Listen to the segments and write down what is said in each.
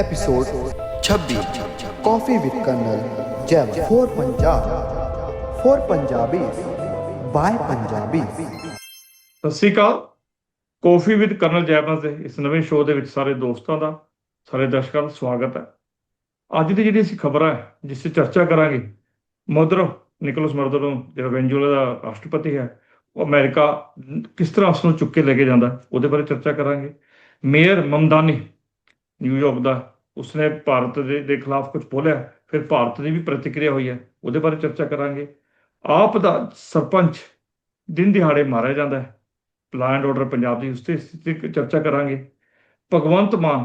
Episode 26 coffee with colonel Jai for Punjab for Punjabi by Punjabi ਸਤਿ ਸ੍ਰੀ ਅਕਾਲ। ਕਾਫੀ with colonel ਜੈਵੰਸ ਦੇ ਇਸ ਨਵੇਂ ਸ਼ੋਅ ਦੇ ਵਿੱਚ ਸਾਰੇ ਦੋਸਤਾਂ ਦਾ, ਸਾਰੇ ਦਰਸ਼ਕਾਂ ਦਾ ਸਵਾਗਤ ਹੈ। ਅੱਜ ਦੀ ਜਿਹੜੀ ਅਸੀਂ ਖਬਰਾਂ ਹੈ, ਜਿਸ ਤੇ ਚਰਚਾ ਕਰਾਂਗੇ, ਮਦਰ ਨਿਕੋਲਸ ਨੂੰ, ਜਿਹੜਾ ਵੈਂਜੂਲਾ ਦਾ ਰਾਸ਼ਟਰਪਤੀ ਹੈ, ਉਹ ਅਮਰੀਕਾ ਕਿਸ ਤਰ੍ਹਾਂ ਉਸ ਨੂੰ ਚੁੱਕ ਕੇ ਲੈ ਕੇ ਜਾਂਦਾ, ਉਹਦੇ ਬਾਰੇ ਚਰਚਾ ਕਰਾਂਗੇ। ਮੇਅਰ ਮਮਦਾਨੀ ਨਿਊਯਾਰਕ ਦਾ, ਉਸਨੇ ਭਾਰਤ ਦੇ ਦੇ ਖਿਲਾਫ ਕੁਝ ਬੋਲਿਆ, ਫਿਰ ਭਾਰਤ ਦੀ ਵੀ ਪ੍ਰਤੀਕਿਰਿਆ ਹੋਈ ਹੈ, ਉਹਦੇ ਬਾਰੇ ਚਰਚਾ ਕਰਾਂਗੇ। ਆਪ ਦਾ ਸਰਪੰਚ ਦਿਨ ਦਿਹਾੜੇ ਮਾਰਿਆ ਜਾਂਦਾ ਹੈ। ਪਲਾਨ ਆਰਡਰ ਪੰਜਾਬ ਦੀ ਉਸ ਤੇ ਚਰਚਾ ਕਰਾਂਗੇ। ਭਗਵੰਤ ਮਾਨ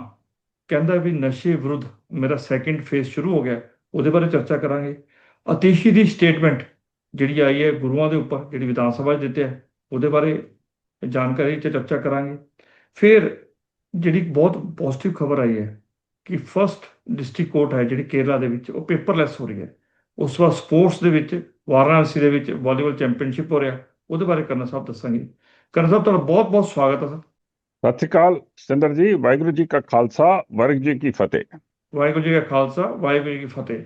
ਕਹਿੰਦਾ ਵੀ ਨਸ਼ੇ ਵਿਰੁੱਧ ਮੇਰਾ ਸੈਕਿੰਡ ਫੇਸ ਸ਼ੁਰੂ ਹੋ ਗਿਆ, ਉਹਦੇ ਬਾਰੇ ਚਰਚਾ ਕਰਾਂਗੇ। ਅਤੀਸ਼ੀ ਦੀ ਸਟੇਟਮੈਂਟ ਜਿਹੜੀ ਆਈ ਹੈ ਗੁਰੂਆਂ ਦੇ ਉੱਪਰ, ਜਿਹੜੀ ਵਿਧਾਨ ਸਭਾ 'ਚ ਦਿੱਤੇ ਹੈ, ਉਹਦੇ ਬਾਰੇ ਜਾਣਕਾਰੀ 'ਚ ਚਰਚਾ ਕਰਾਂਗੇ। ਫਿਰ ਜਿਹੜੀ ਬਹੁਤ ਪੋਜ਼ਿਟਿਵ ਖਬਰ ਆਈ ਹੈ ਕਿ ਫਰਸਟ ਡਿਸਟ੍ਰਿਕਟ ਕੋਰਟ ਹੈ ਜਿਹੜੀ ਕੇਰਲਾ ਦੇ ਵਿੱਚ ਉਹ ਪੇਪਰਲੈਸ ਹੋ ਰਹੀ ਹੈ। ਉਸ ਵਾਰ ਸਪੋਰਟਸ ਦੇ ਵਿੱਚ ਵਾਰਾਣਸੀ ਦੇ ਵਿੱਚ ਵਾਲੀਬਾਲ ਚੈਂਪੀਅਨਸ਼ਿਪ ਹੋ ਰਿਹਾ। ਉਹਦੇ ਬਾਰੇ ਕਰਨਾ ਸਾਹਿਬ ਦੱਸਾਂਗੇ। ਕਰਨ ਸਾਹਿਬ ਤੁਹਾਡਾ ਬਹੁਤ ਬਹੁਤ ਸਵਾਗਤ ਹੈ ਸਤਿ ਸ਼੍ਰੀ ਅਕਾਲ। ਸਤਿੰਦਰ ਜੀ ਵਾਹਿਗੁਰੂ ਜੀ ਕਾ ਖਾਲਸਾ ਵਾਹਿਗੁਰੂ ਜੀ ਕੀ ਫਤਿਹ। ਵਾਹਿਗੁਰੂ ਜੀ ਕਾ ਖਾਲਸਾ ਵਾਹਿਗੁਰੂ ਜੀ ਕੀ ਫਤਿਹ।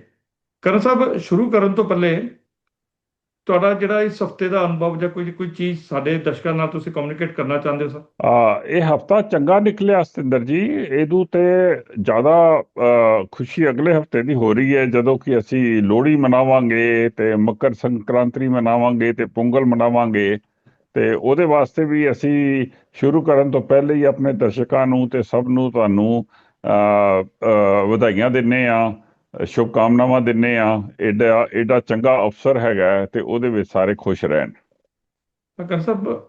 ਕਰਨ ਸਾਹਿਬ ਸ਼ੁਰੂ ਕਰਨ ਤੋਂ ਪਹਿਲੇ ਤੁਹਾਡਾ ਜਿਹੜਾ ਇਸ ਹਫ਼ਤੇ ਦਾ ਅਨੁਭਵ ਜਾਂ ਕੋਈ ਕੋਈ ਚੀਜ਼ ਸਾਡੇ ਦਰਸ਼ਕਾਂ ਨਾਲ ਤੁਸੀਂ ਕਮਿਊਨੀਕੇਟ ਕਰਨਾ ਚਾਹੁੰਦੇ ਹੋ ਸਰ? ਆ ਇਹ ਹਫਤਾ ਚੰਗਾ ਨਿਕਲਿਆ ਸਤਿੰਦਰ ਜੀ। ਇਹਦੂ ਤੇ ਜ਼ਿਆਦਾ ਖੁਸ਼ੀ ਅਗਲੇ ਹਫ਼ਤੇ ਦੀ ਹੋ ਰਹੀ ਹੈ ਜਦੋਂ ਕਿ ਅਸੀਂ ਲੋਹੜੀ ਮਨਾਵਾਂਗੇ ਤੇ ਮਕਰ ਸੰਕ੍ਰਾਂਤੀ ਮਨਾਵਾਂਗੇ ਤੇ ਪੋਂਗਲ ਮਨਾਵਾਂਗੇ। ਤੇ ਉਹਦੇ ਵਾਸਤੇ ਵੀ ਅਸੀਂ ਸ਼ੁਰੂ ਕਰਨ ਤੋਂ ਪਹਿਲੇ ਹੀ ਆਪਣੇ ਦਰਸ਼ਕਾਂ ਨੂੰ ਤੇ ਸਭ ਨੂੰ ਤੁਹਾਨੂੰ ਅ, ਵਧਾਈਆਂ ਦਿੰਨੇ ਆ। ਸ਼ੁਭ ਕਾਮਨਾਵਾਂ ਦਿੰਨੇ ਆ ਐਡਾ ਐਡਾ ਚੰਗਾ ਅਵਸਰ ਹੈਗਾ ਤੇ ਉਹਦੇ ਵਿੱਚ ਸਾਰੇ ਖੁਸ਼ ਰਹਿਣ। ਤਾਂ ਕਰਨ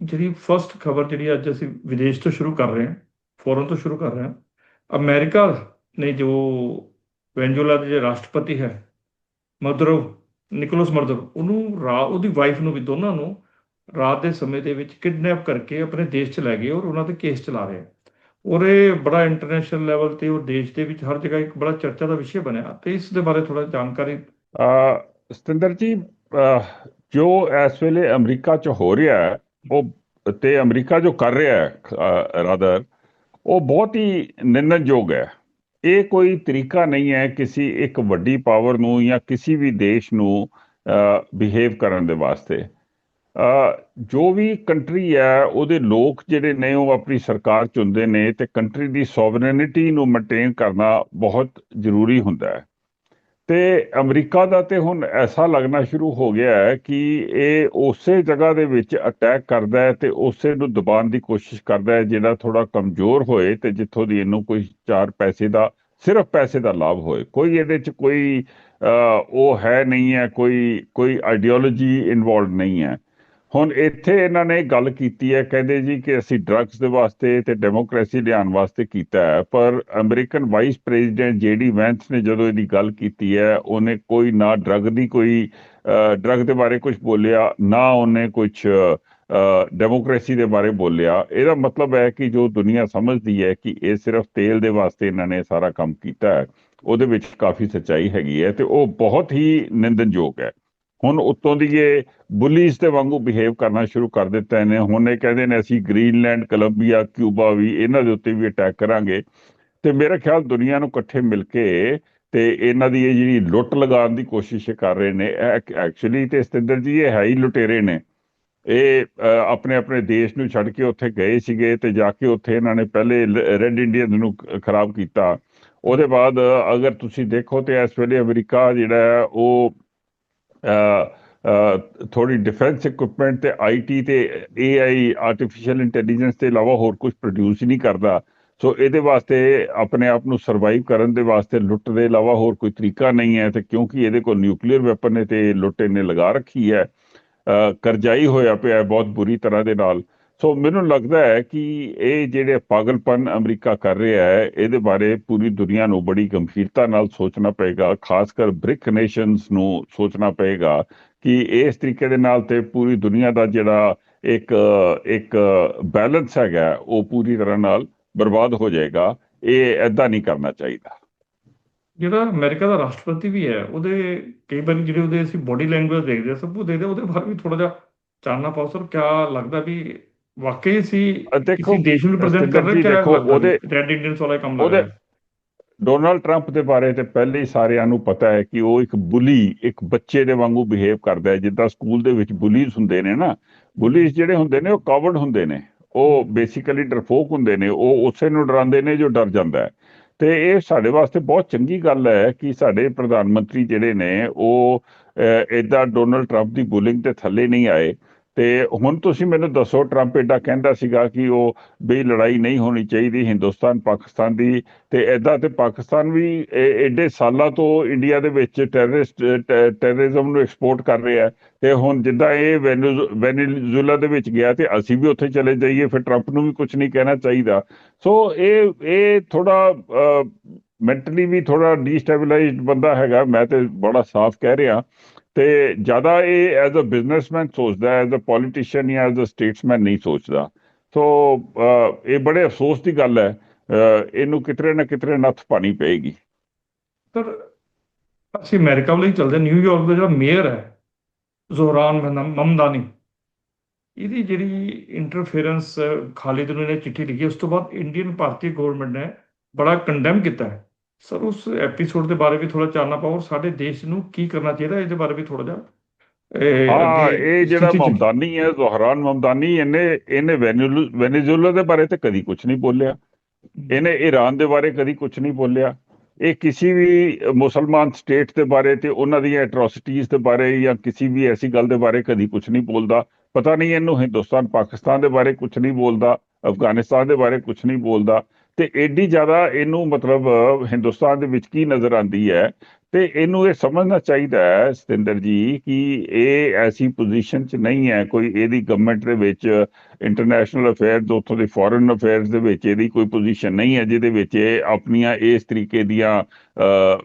ਜਿਹੜੀ ਫਰਸਟ ਖਬਰ ਜਿਹੜੀ ਅੱਜ ਅਸੀਂ ਵਿਦੇਸ਼ ਤੋਂ ਸ਼ੁਰੂ ਕਰ ਰਹੇ ਹਾਂ ਫੋਰਨ ਤੋਂ ਸ਼ੁਰੂ ਕਰ ਰਹੇ ਹਾਂ, ਅਮਰੀਕਾ ਨੇ ਜੋ ਵੈਨਜ਼ੂਏਲਾ ਦੇ ਰਾਸ਼ਟਰਪਤੀ ਹੈ, ਮਦਰੋ, ਨਿਕੋਲਸ ਮਰਦਰ ਉਹਨੂੰ ਰਾ, ਉਹਦੀ ਵਾਈਫ ਨੂੰ ਵੀ ਦੋਨਾਂ ਨੂੰ ਰਾਤ ਦੇ ਸਮੇਂ ਦੇ ਵਿੱਚ ਕਿਡਨੈਪ ਕਰਕੇ ਆਪਣੇ ਦੇਸ਼ ਚ ਲੈ ਗਏ ਔਰ ਉਹਨਾਂ ਤੇ ਕੇਸ ਚਲਾ ਰਹੇ ਆ। ਔਰ ਇਹ ਬੜਾ ਇੰਟਰਨੈਸ਼ਨਲ ਲੈਵਲ ਤੇ ਉਹ ਦੇਸ਼ ਦੇ ਵਿੱਚ ਹਰ ਜਗ੍ਹਾ ਇੱਕ ਬੜਾ ਚਰਚਾ ਦਾ ਵਿਸ਼ੇ ਬਣਿਆ। ਤੇ ਇਸ ਦੇ ਬਾਰੇ ਥੋੜਾ ਜਾਣਕਾਰੀ ਅ, ਸਤਿੰਦਰ ਜੀ ਜੋ ਇਸ ਵੇਲੇ ਅਮਰੀਕਾ 'ਚ ਹੋ ਰਿਹਾ ਹੈ ਉਹ ਤੇ ਅਮਰੀਕਾ ਜੋ ਕਰ ਰਿਹਾ ਹੈ ਰਾਦਰ ਉਹ ਬਹੁਤ ਹੀ ਨਿੰਦਣਯੋਗ ਹੈ। ਇਹ ਕੋਈ ਤਰੀਕਾ ਨਹੀਂ ਹੈ ਕਿਸੇ ਇੱਕ ਵੱਡੀ ਪਾਵਰ ਨੂੰ ਜਾਂ ਕਿਸੇ ਵੀ ਦੇਸ਼ ਨੂੰ ਬਿਹੇਵ ਕਰਨ ਦੇ ਵਾਸਤੇ। ਜੋ ਵੀ ਕੰਟਰੀ ਹੈ, ਉਹਦੇ ਲੋਕ ਜਿਹੜੇ ਨੇ, ਉਹ ਆਪਣੀ ਸਰਕਾਰ ਚੁਣਦੇ ਨੇ ਤੇ ਕੰਟਰੀ ਦੀ ਸੋਵਰੇਨਿਟੀ ਨੂੰ ਮੇਨਟੇਨ ਕਰਨਾ ਬਹੁਤ ਜ਼ਰੂਰੀ ਹੁੰਦਾ ਹੈ। ਤੇ ਅਮਰੀਕਾ ਦਾ ਤੇ ਹੁਣ ਐਸਾ ਲੱਗਣਾ ਸ਼ੁਰੂ ਹੋ ਗਿਆ ਹੈ ਕਿ ਇਹ ਉਸੇ ਜਗ੍ਹਾ ਦੇ ਵਿੱਚ ਅਟੈਕ ਕਰਦਾ ਹੈ ਤੇ ਉਸੇ ਨੂੰ ਦਬਾਉਣ ਦੀ ਕੋਸ਼ਿਸ਼ ਕਰਦਾ ਹੈ ਜਿਹੜਾ ਥੋੜਾ ਕਮਜ਼ੋਰ ਹੋਏ ਤੇ ਜਿੱਥੋਂ ਦੀ ਇਹਨੂੰ ਕੋਈ ਚਾਰ ਪੈਸੇ ਦਾ, ਸਿਰਫ ਪੈਸੇ ਦਾ ਲਾਭ ਹੋਏ। ਕੋਈ ਇਹਦੇ ਚ ਕੋਈ ਉਹ ਹੈ ਨਹੀਂ ਹੈ, ਕੋਈ ਕੋਈ ਆਈਡੀਓਲੋਜੀ ਇਨਵੋਲਡ ਨਹੀਂ ਹੈ। ਹੁਣ ਇੱਥੇ ਇਹਨਾਂ ਨੇ ਗੱਲ ਕੀਤੀ ਹੈ, ਕਹਿੰਦੇ ਜੀ ਕਿ ਅਸੀਂ ਡਰੱਗਸ ਦੇ ਵਾਸਤੇ ਤੇ ਡੈਮੋਕ੍ਰੇਸੀ ਲਿਆਉਣ ਵਾਸਤੇ ਕੀਤਾ ਹੈ, ਪਰ American vice president JD Vance ਨੇ ਜਦੋਂ ਇਹਦੀ ਗੱਲ ਕੀਤੀ ਹੈ, ਉਹਨੇ ਕੋਈ ਨਾ ਡਰੱਗ ਦੀ ਕੋਈ ਡਰੱਗ ਦੇ ਬਾਰੇ ਕੁਝ ਬੋਲਿਆ, ਨਾ ਉਹਨੇ ਕੁਝ ਡੈਮੋਕ੍ਰੇਸੀ ਦੇ ਬਾਰੇ ਬੋਲਿਆ। ਇਹਦਾ ਮਤਲਬ ਹੈ ਕਿ ਜੋ ਦੁਨੀਆ ਸਮਝਦੀ ਹੈ ਕਿ ਇਹ ਸਿਰਫ ਤੇਲ ਦੇ ਵਾਸਤੇ ਇਹਨਾਂ ਨੇ ਸਾਰਾ ਕੰਮ ਕੀਤਾ ਹੈ, ਉਹਦੇ ਵਿੱਚ ਕਾਫੀ ਸੱਚਾਈ ਹੈਗੀ ਹੈ ਤੇ ਉਹ ਬਹੁਤ ਹੀ ਨਿੰਦਨਯੋਗ ਹੈ। ਹੁਣ ਉੱਤੋਂ ਦੀ ਇਹ ਬੁਲੀਜ਼ ਦੇ ਵਾਂਗੂ ਬਿਹੇਵ ਕਰਨਾ ਸ਼ੁਰੂ ਕਰ ਦਿੱਤਾ ਇਹਨੇ। ਹੁਣ ਇਹ ਕਹਿੰਦੇ ਨੇ ਅਸੀਂ ਗ੍ਰੀਨਲੈਂਡ, ਕੋਲੰਬੀਆ, ਕਿਊਬਾ ਵੀ ਇਹਨਾਂ ਦੇ ਉੱਤੇ ਵੀ ਅਟੈਕ ਕਰਾਂਗੇ। ਤੇ ਮੇਰਾ ਖਿਆਲ ਦੁਨੀਆ ਨੂੰ ਇਕੱਠੇ ਮਿਲ ਕੇ ਤੇ ਇਹਨਾਂ ਦੀ ਇਹ ਜਿਹੜੀ ਲੁੱਟ ਲਗਾਉਣ ਦੀ ਕੋਸ਼ਿਸ਼ ਕਰ ਰਹੇ ਨੇ ਐਕਚੁਅਲੀ ਤੇ ਸਤਿੰਦਰ ਜੀ, ਇਹ ਹੈ ਹੀ ਲੁਟੇਰੇ ਨੇ। ਇਹ ਆਪਣੇ ਆਪਣੇ ਦੇਸ਼ ਨੂੰ ਛੱਡ ਕੇ ਉੱਥੇ ਗਏ ਸੀਗੇ ਤੇ ਜਾ ਕੇ ਉੱਥੇ ਇਹਨਾਂ ਨੇ ਪਹਿਲੇ ਰੈੱਡ ਇੰਡੀਅਨ ਨੂੰ ਖਰਾਬ ਕੀਤਾ। ਉਹਦੇ ਬਾਅਦ ਅਗਰ ਤੁਸੀਂ ਦੇਖੋ ਤੇ ਇਸ ਵੇਲੇ ਅਮਰੀਕਾ ਜਿਹੜਾ ਉਹ ਥੋੜੀ ਡਿਫੈਂਸ ਇਕਵਿਪਮੈਂਟ ਤੇ ਆਈਟੀ ਤੇ ਏਆਈ ਆਰਟੀਫੀਸ਼ੀਅਲ ਇੰਟੈਲੀਜੈਂਸ ਦੇ ਇਲਾਵਾ ਹੋਰ ਕੁਝ ਪ੍ਰੋਡਿਊਸ ਨਹੀਂ ਕਰਦਾ। ਸੋ ਇਹਦੇ ਵਾਸਤੇ ਆਪਣੇ ਆਪ ਨੂੰ ਸਰਵਾਈਵ ਕਰਨ ਦੇ ਵਾਸਤੇ ਲੁੱਟ ਦੇ ਇਲਾਵਾ ਹੋਰ ਕੋਈ ਤਰੀਕਾ ਨਹੀਂ ਹੈ ਤੇ ਕਿਉਂਕਿ ਇਹਦੇ ਕੋਲ ਨਿਊਕਲੀਅਰ ਵੈਪਨ ਨੇ ਤੇ ਲੁੱਟ ਇਹਨੇ ਲਗਾ ਰੱਖੀ ਹੈ। ਕਰਜ਼ਾਈ ਹੋਇਆ ਪਿਆ ਬਹੁਤ ਬੁਰੀ ਤਰ੍ਹਾਂ ਦੇ ਨਾਲ। ਸੋ ਮੈਨੂੰ ਲੱਗਦਾ ਹੈ ਕਿ ਇਹ ਜਿਹੜੇ ਪਾਗਲਪਨ ਅਮਰੀਕਾ ਕਰ ਰਿਹਾ ਹੈ, ਇਹਦੇ ਬਾਰੇ ਪੂਰੀ ਦੁਨੀਆ ਨੂੰ ਬੜੀ ਗੰਭੀਰਤਾ ਨਾਲ ਸੋਚਣਾ ਪਏਗਾ ਖਾਸ ਕਰ ਬ੍ਰਿਕ ਨੇਸ਼ਨਸ ਨੂੰ ਸੋਚਣਾ ਪਏਗਾ ਕਿ ਇਸ ਤਰੀਕੇ ਦੇ ਨਾਲ ਤੇ ਪੂਰੀ ਦੁਨੀਆ ਦਾ ਜਿਹੜਾ ਇੱਕ ਇੱਕ ਬੈਲੈਂਸ ਹੈਗਾ, ਉਹ ਪੂਰੀ ਤਰ੍ਹਾਂ ਨਾਲ ਬਰਬਾਦ ਹੋ ਜਾਏਗਾ। ਇਹ ਐਦਾਂ ਨਹੀਂ ਕਰਨਾ ਚਾਹੀਦਾ। ਜਿਹੜਾ ਅਮਰੀਕਾ ਦਾ ਰਾਸ਼ਟਰਪਤੀ ਵੀ ਹੈ, ਉਹਦੇ ਕਈ ਵਾਰੀ ਜਿਹੜੇ ਉਹਦੇ ਅਸੀਂ ਬੋਡੀ ਲੈਂਗੁਏਜ ਦੇਖਦੇ ਹਾਂ ਸਭ ਕੁਝ ਦੇਖਦੇ ਉਹਦੇ ਬਾਰੇ ਵੀ ਥੋੜਾ ਜਿਹਾ ਚਾਨਣਾ ਪਾਓ ਸਰ ਕਿਆ ਲੱਗਦਾ ਵੀ ਵਾਕਈ ਸੀ ਕਿਸੇ ਦੇਸ਼ ਨੂੰ ਰਿਪਰੈਜ਼ੈਂਟ ਕਰ ਰਹੇ ਲੱਗਦਾ ਉਹਦੇ- ਰੈੱਡ ਇੰਡੀਅਨਸ ਵਾਲਾ ਕੰਮ ਲੱਗ ਰਿਹਾ ਡੋਨਾਲਡ ਟਰੰਪ ਦੇ ਬਾਰੇ ਤੇ ਪਹਿਲੇ ਹੀ ਸਾਰਿਆਂ ਨੂੰ ਪਤਾ ਹੈ ਕਿ ਉਹ ਇੱਕ ਬੁਲੀ ਇੱਕ ਬੱਚੇ ਦੇ ਵਾਂਗੂ ਬਿਹੇਵ ਕਰਦਾ ਹੈ। ਜਿੱਦਾਂ ਸਕੂਲ ਦੇ ਵਿੱਚ ਬੁਲੀਜ਼ ਹੁੰਦੇ ਨੇ ਨਾ ਬੁਲੀਜ਼ ਜਿਹੜੇ ਹੁੰਦੇ ਨੇ ਉਹ ਕਾਵਰਡ ਹੁੰਦੇ ਨੇ। ਉਹ ਬੇਸਿਕਲੀ ਡਰਪੋਕ ਹੁੰਦੇ ਨੇ। ਉਹ ਉਸੇ ਨੂੰ ਡਰਾਉਂਦੇ ਨੇ ਜੋ ਡਰ ਜਾਂਦਾ ਹੈ। ਤੇ ਇਹ ਸਾਡੇ ਵਾਸਤੇ ਬਹੁਤ ਚੰਗੀ ਗੱਲ ਹੈ ਕਿ ਸਾਡੇ ਪ੍ਰਧਾਨ ਮੰਤਰੀ ਜਿਹੜੇ ਨੇ ਉਹ ਇਦਾਂ ਡੋਨਾਲਡ ਟਰੰਪ ਦੀ ਬੁਲਿੰਗ ਤੇ ਥੱਲੇ ਨਹੀਂ ਆਏ। ਤੇ ਹੁਣ ਤੁਸੀਂ ਮੈਨੂੰ ਦੱਸੋ ਟਰੰਪ ਏਡਾ ਕਹਿੰਦਾ ਸੀਗਾ ਕਿ ਉਹ ਬਈ ਲੜਾਈ ਨਹੀਂ ਹੋਣੀ ਚਾਹੀਦੀ ਹਿੰਦੁਸਤਾਨ, ਪਾਕਿਸਤਾਨ ਦੀ, ਤੇ ਐਦਾਂ ਤੇ ਪਾਕਿਸਤਾਨ ਵੀ ਏ- ਏਡੇ ਸਾਲਾਂ ਤੋਂ ਇੰਡੀਆ ਦੇ ਵਿੱਚ ਟੈਰਰਿਸਟ ਟੈਰਰਿਜ਼ਮ ਨੂੰ ਐਕਸਪੋਰਟ ਕਰ ਰਿਹਾ ਤੇ ਹੁਣ ਜਿੱਦਾਂ ਇਹ ਵੈਨੇਜ਼ੁ- ਵੈਨੇਜ਼ੁਏਲਾ ਦੇ ਵਿੱਚ ਗਿਆ ਤੇ ਅਸੀਂ ਵੀ ਉੱਥੇ ਚਲੇ ਜਾਈਏ, ਫਿਰ ਟਰੰਪ ਨੂੰ ਵੀ ਕੁਝ ਨਹੀਂ ਕਹਿਣਾ ਚਾਹੀਦਾ। ਸੋ ਇਹ ਇਹ ਥੋੜਾ ਮੈਂਟਲੀ ਵੀ ਥੋੜਾ ਡੀਸਟੈਬਿਲਾਈਜ਼ਡ ਬੰਦਾ ਹੈਗਾ, ਮੈਂ ਤੇ ਬੜਾ ਸਾਫ਼ ਕਹਿ ਰਿਹਾ। ਤੇ ਜ਼ਿਆਦਾ ਇਹ ਐਜ਼ ਅ ਬਿਜ਼ਨਸਮੈਨ ਸੋਚਦਾ ਐਜ਼ ਅ ਪੋਲੀਟੀਸ਼ੀਅਨ ਜਾਂ ਐਜ਼ ਅ ਸਟੇਟਸਮੈਨ ਨਹੀਂ ਸੋਚਦਾ। ਸੋ ਇਹ ਬੜੇ ਅਫਸੋਸ ਦੀ ਗੱਲ ਹੈ। ਇਹਨੂੰ ਕਿਤਰੇ ਨਾ ਕਿਤਰੇ ਨੱਥ ਪਾਣੀ ਪਏਗੀ। ਸਰ ਅਸੀਂ ਅਮਰੀਕਾ ਵੱਲ ਹੀ ਚੱਲਦੇ ਹਾਂ। ਨਿਊਯਾਰਕ ਦਾ ਜਿਹੜਾ ਮੇਅਰ ਹੈ ਜ਼ੋਹਰਾਨ ਮਮਦਾਨੀ, ਇਹਦੀ ਜਿਹੜੀ ਇੰਟਰਫੇਰੈਂਸ ਖਾਲਿਦ ਨੂੰ ਨੇ ਚਿੱਠੀ ਲਿਖੀ, ਉਸ ਤੋਂ ਬਾਅਦ ਇੰਡੀਅਨ ਭਾਰਤੀ ਗਵਰਨਮੈਂਟ ਨੇ ਬੜਾ ਕੰਡੈਮ ਕੀਤਾ ਹੈ। ਸਰ ਉਸ ਐਪੀਸੋਡ ਦੇ ਬਾਰੇ ਵੀ ਥੋੜਾ ਚਾਨਣਾ ਪਾਓ ਔਰ ਸਾਡੇ ਦੇਸ਼ ਨੂੰ ਕੀ ਕਰਨਾ ਚਾਹੀਦਾ ਇਹਦੇ ਬਾਰੇ ਵੀ ਥੋੜਾ ਜਿਹਾ। ਹਾਂ ਇਹ ਜਿਹੜਾ ਮਮਦਾਨੀ ਹੈ ਜ਼ੋਹਰਾਨ ਮਮਦਾਨੀ ਇਹਨੇ ਇਹਨੇ ਵੈਨੇਜ਼ੁ- ਵੈਨੇਜ਼ੁਏਲਾ ਦੇ ਬਾਰੇ ਤੇ ਕਦੀ ਕੁਝ ਨਹੀਂ ਬੋਲਿਆ। ਇਹਨੇ ਈਰਾਨ ਦੇ ਬਾਰੇ ਕਦੀ ਕੁਝ ਨਹੀਂ ਬੋਲਿਆ। ਇਹ ਕਿਸੇ ਵੀ ਮੁਸਲਮਾਨ ਸਟੇਟ ਦੇ ਬਾਰੇ ਤੇ ਉਹਨਾਂ ਦੀਆਂ ਐਟਰੋਸਿਟੀਜ਼ ਦੇ ਬਾਰੇ ਜਾਂ ਕਿਸੇ ਵੀ ਐਸੀ ਗੱਲ ਦੇ ਬਾਰੇ ਕਦੀ ਕੁਝ ਨਹੀਂ ਬੋਲਦਾ। ਪਤਾ ਨਹੀਂ ਇਹਨੂੰ ਹਿੰਦੁਸਤਾਨ ਪਾਕਿਸਤਾਨ ਦੇ ਬਾਰੇ ਕੁਝ ਨਹੀਂ ਬੋਲਦਾ ਅਫਗਾਨਿਸਤਾਨ ਦੇ ਬਾਰੇ ਕੁਝ ਨਹੀਂ ਬੋਲਦਾ। ਤੇ ਐਡੀ ਜ਼ਿਆਦਾ ਇਹਨੂੰ ਮਤਲਬ ਹਿੰਦੁਸਤਾਨ ਦੇ ਵਿੱਚ ਕੀ ਨਜ਼ਰ ਆਉਂਦੀ ਹੈ? ਤੇ ਇਹਨੂੰ ਇਹ ਸਮਝਣਾ ਚਾਹੀਦਾ ਹੈ ਸਤਿੰਦਰ ਜੀ ਕਿ ਇਹ ਐਸੀ ਪੋਜੀਸ਼ਨ 'ਚ ਨਹੀਂ ਹੈ, ਕੋਈ ਇਹਦੀ ਗਵਰਨਮੈਂਟ ਦੇ ਵਿੱਚ ਇੰਟਰਨੈਸ਼ਨਲ ਅਫੇਅਰਸ ਉੱਥੋਂ ਦੇ ਫੋਰਨ ਅਫੇਅਰਸ ਦੇ ਵਿੱਚ ਇਹਦੀ ਕੋਈ ਪੋਜੀਸ਼ਨ ਨਹੀਂ ਹੈ, ਜਿਹਦੇ ਵਿੱਚ ਇਹ ਆਪਣੀਆਂ ਇਸ ਤਰੀਕੇ ਦੀਆਂ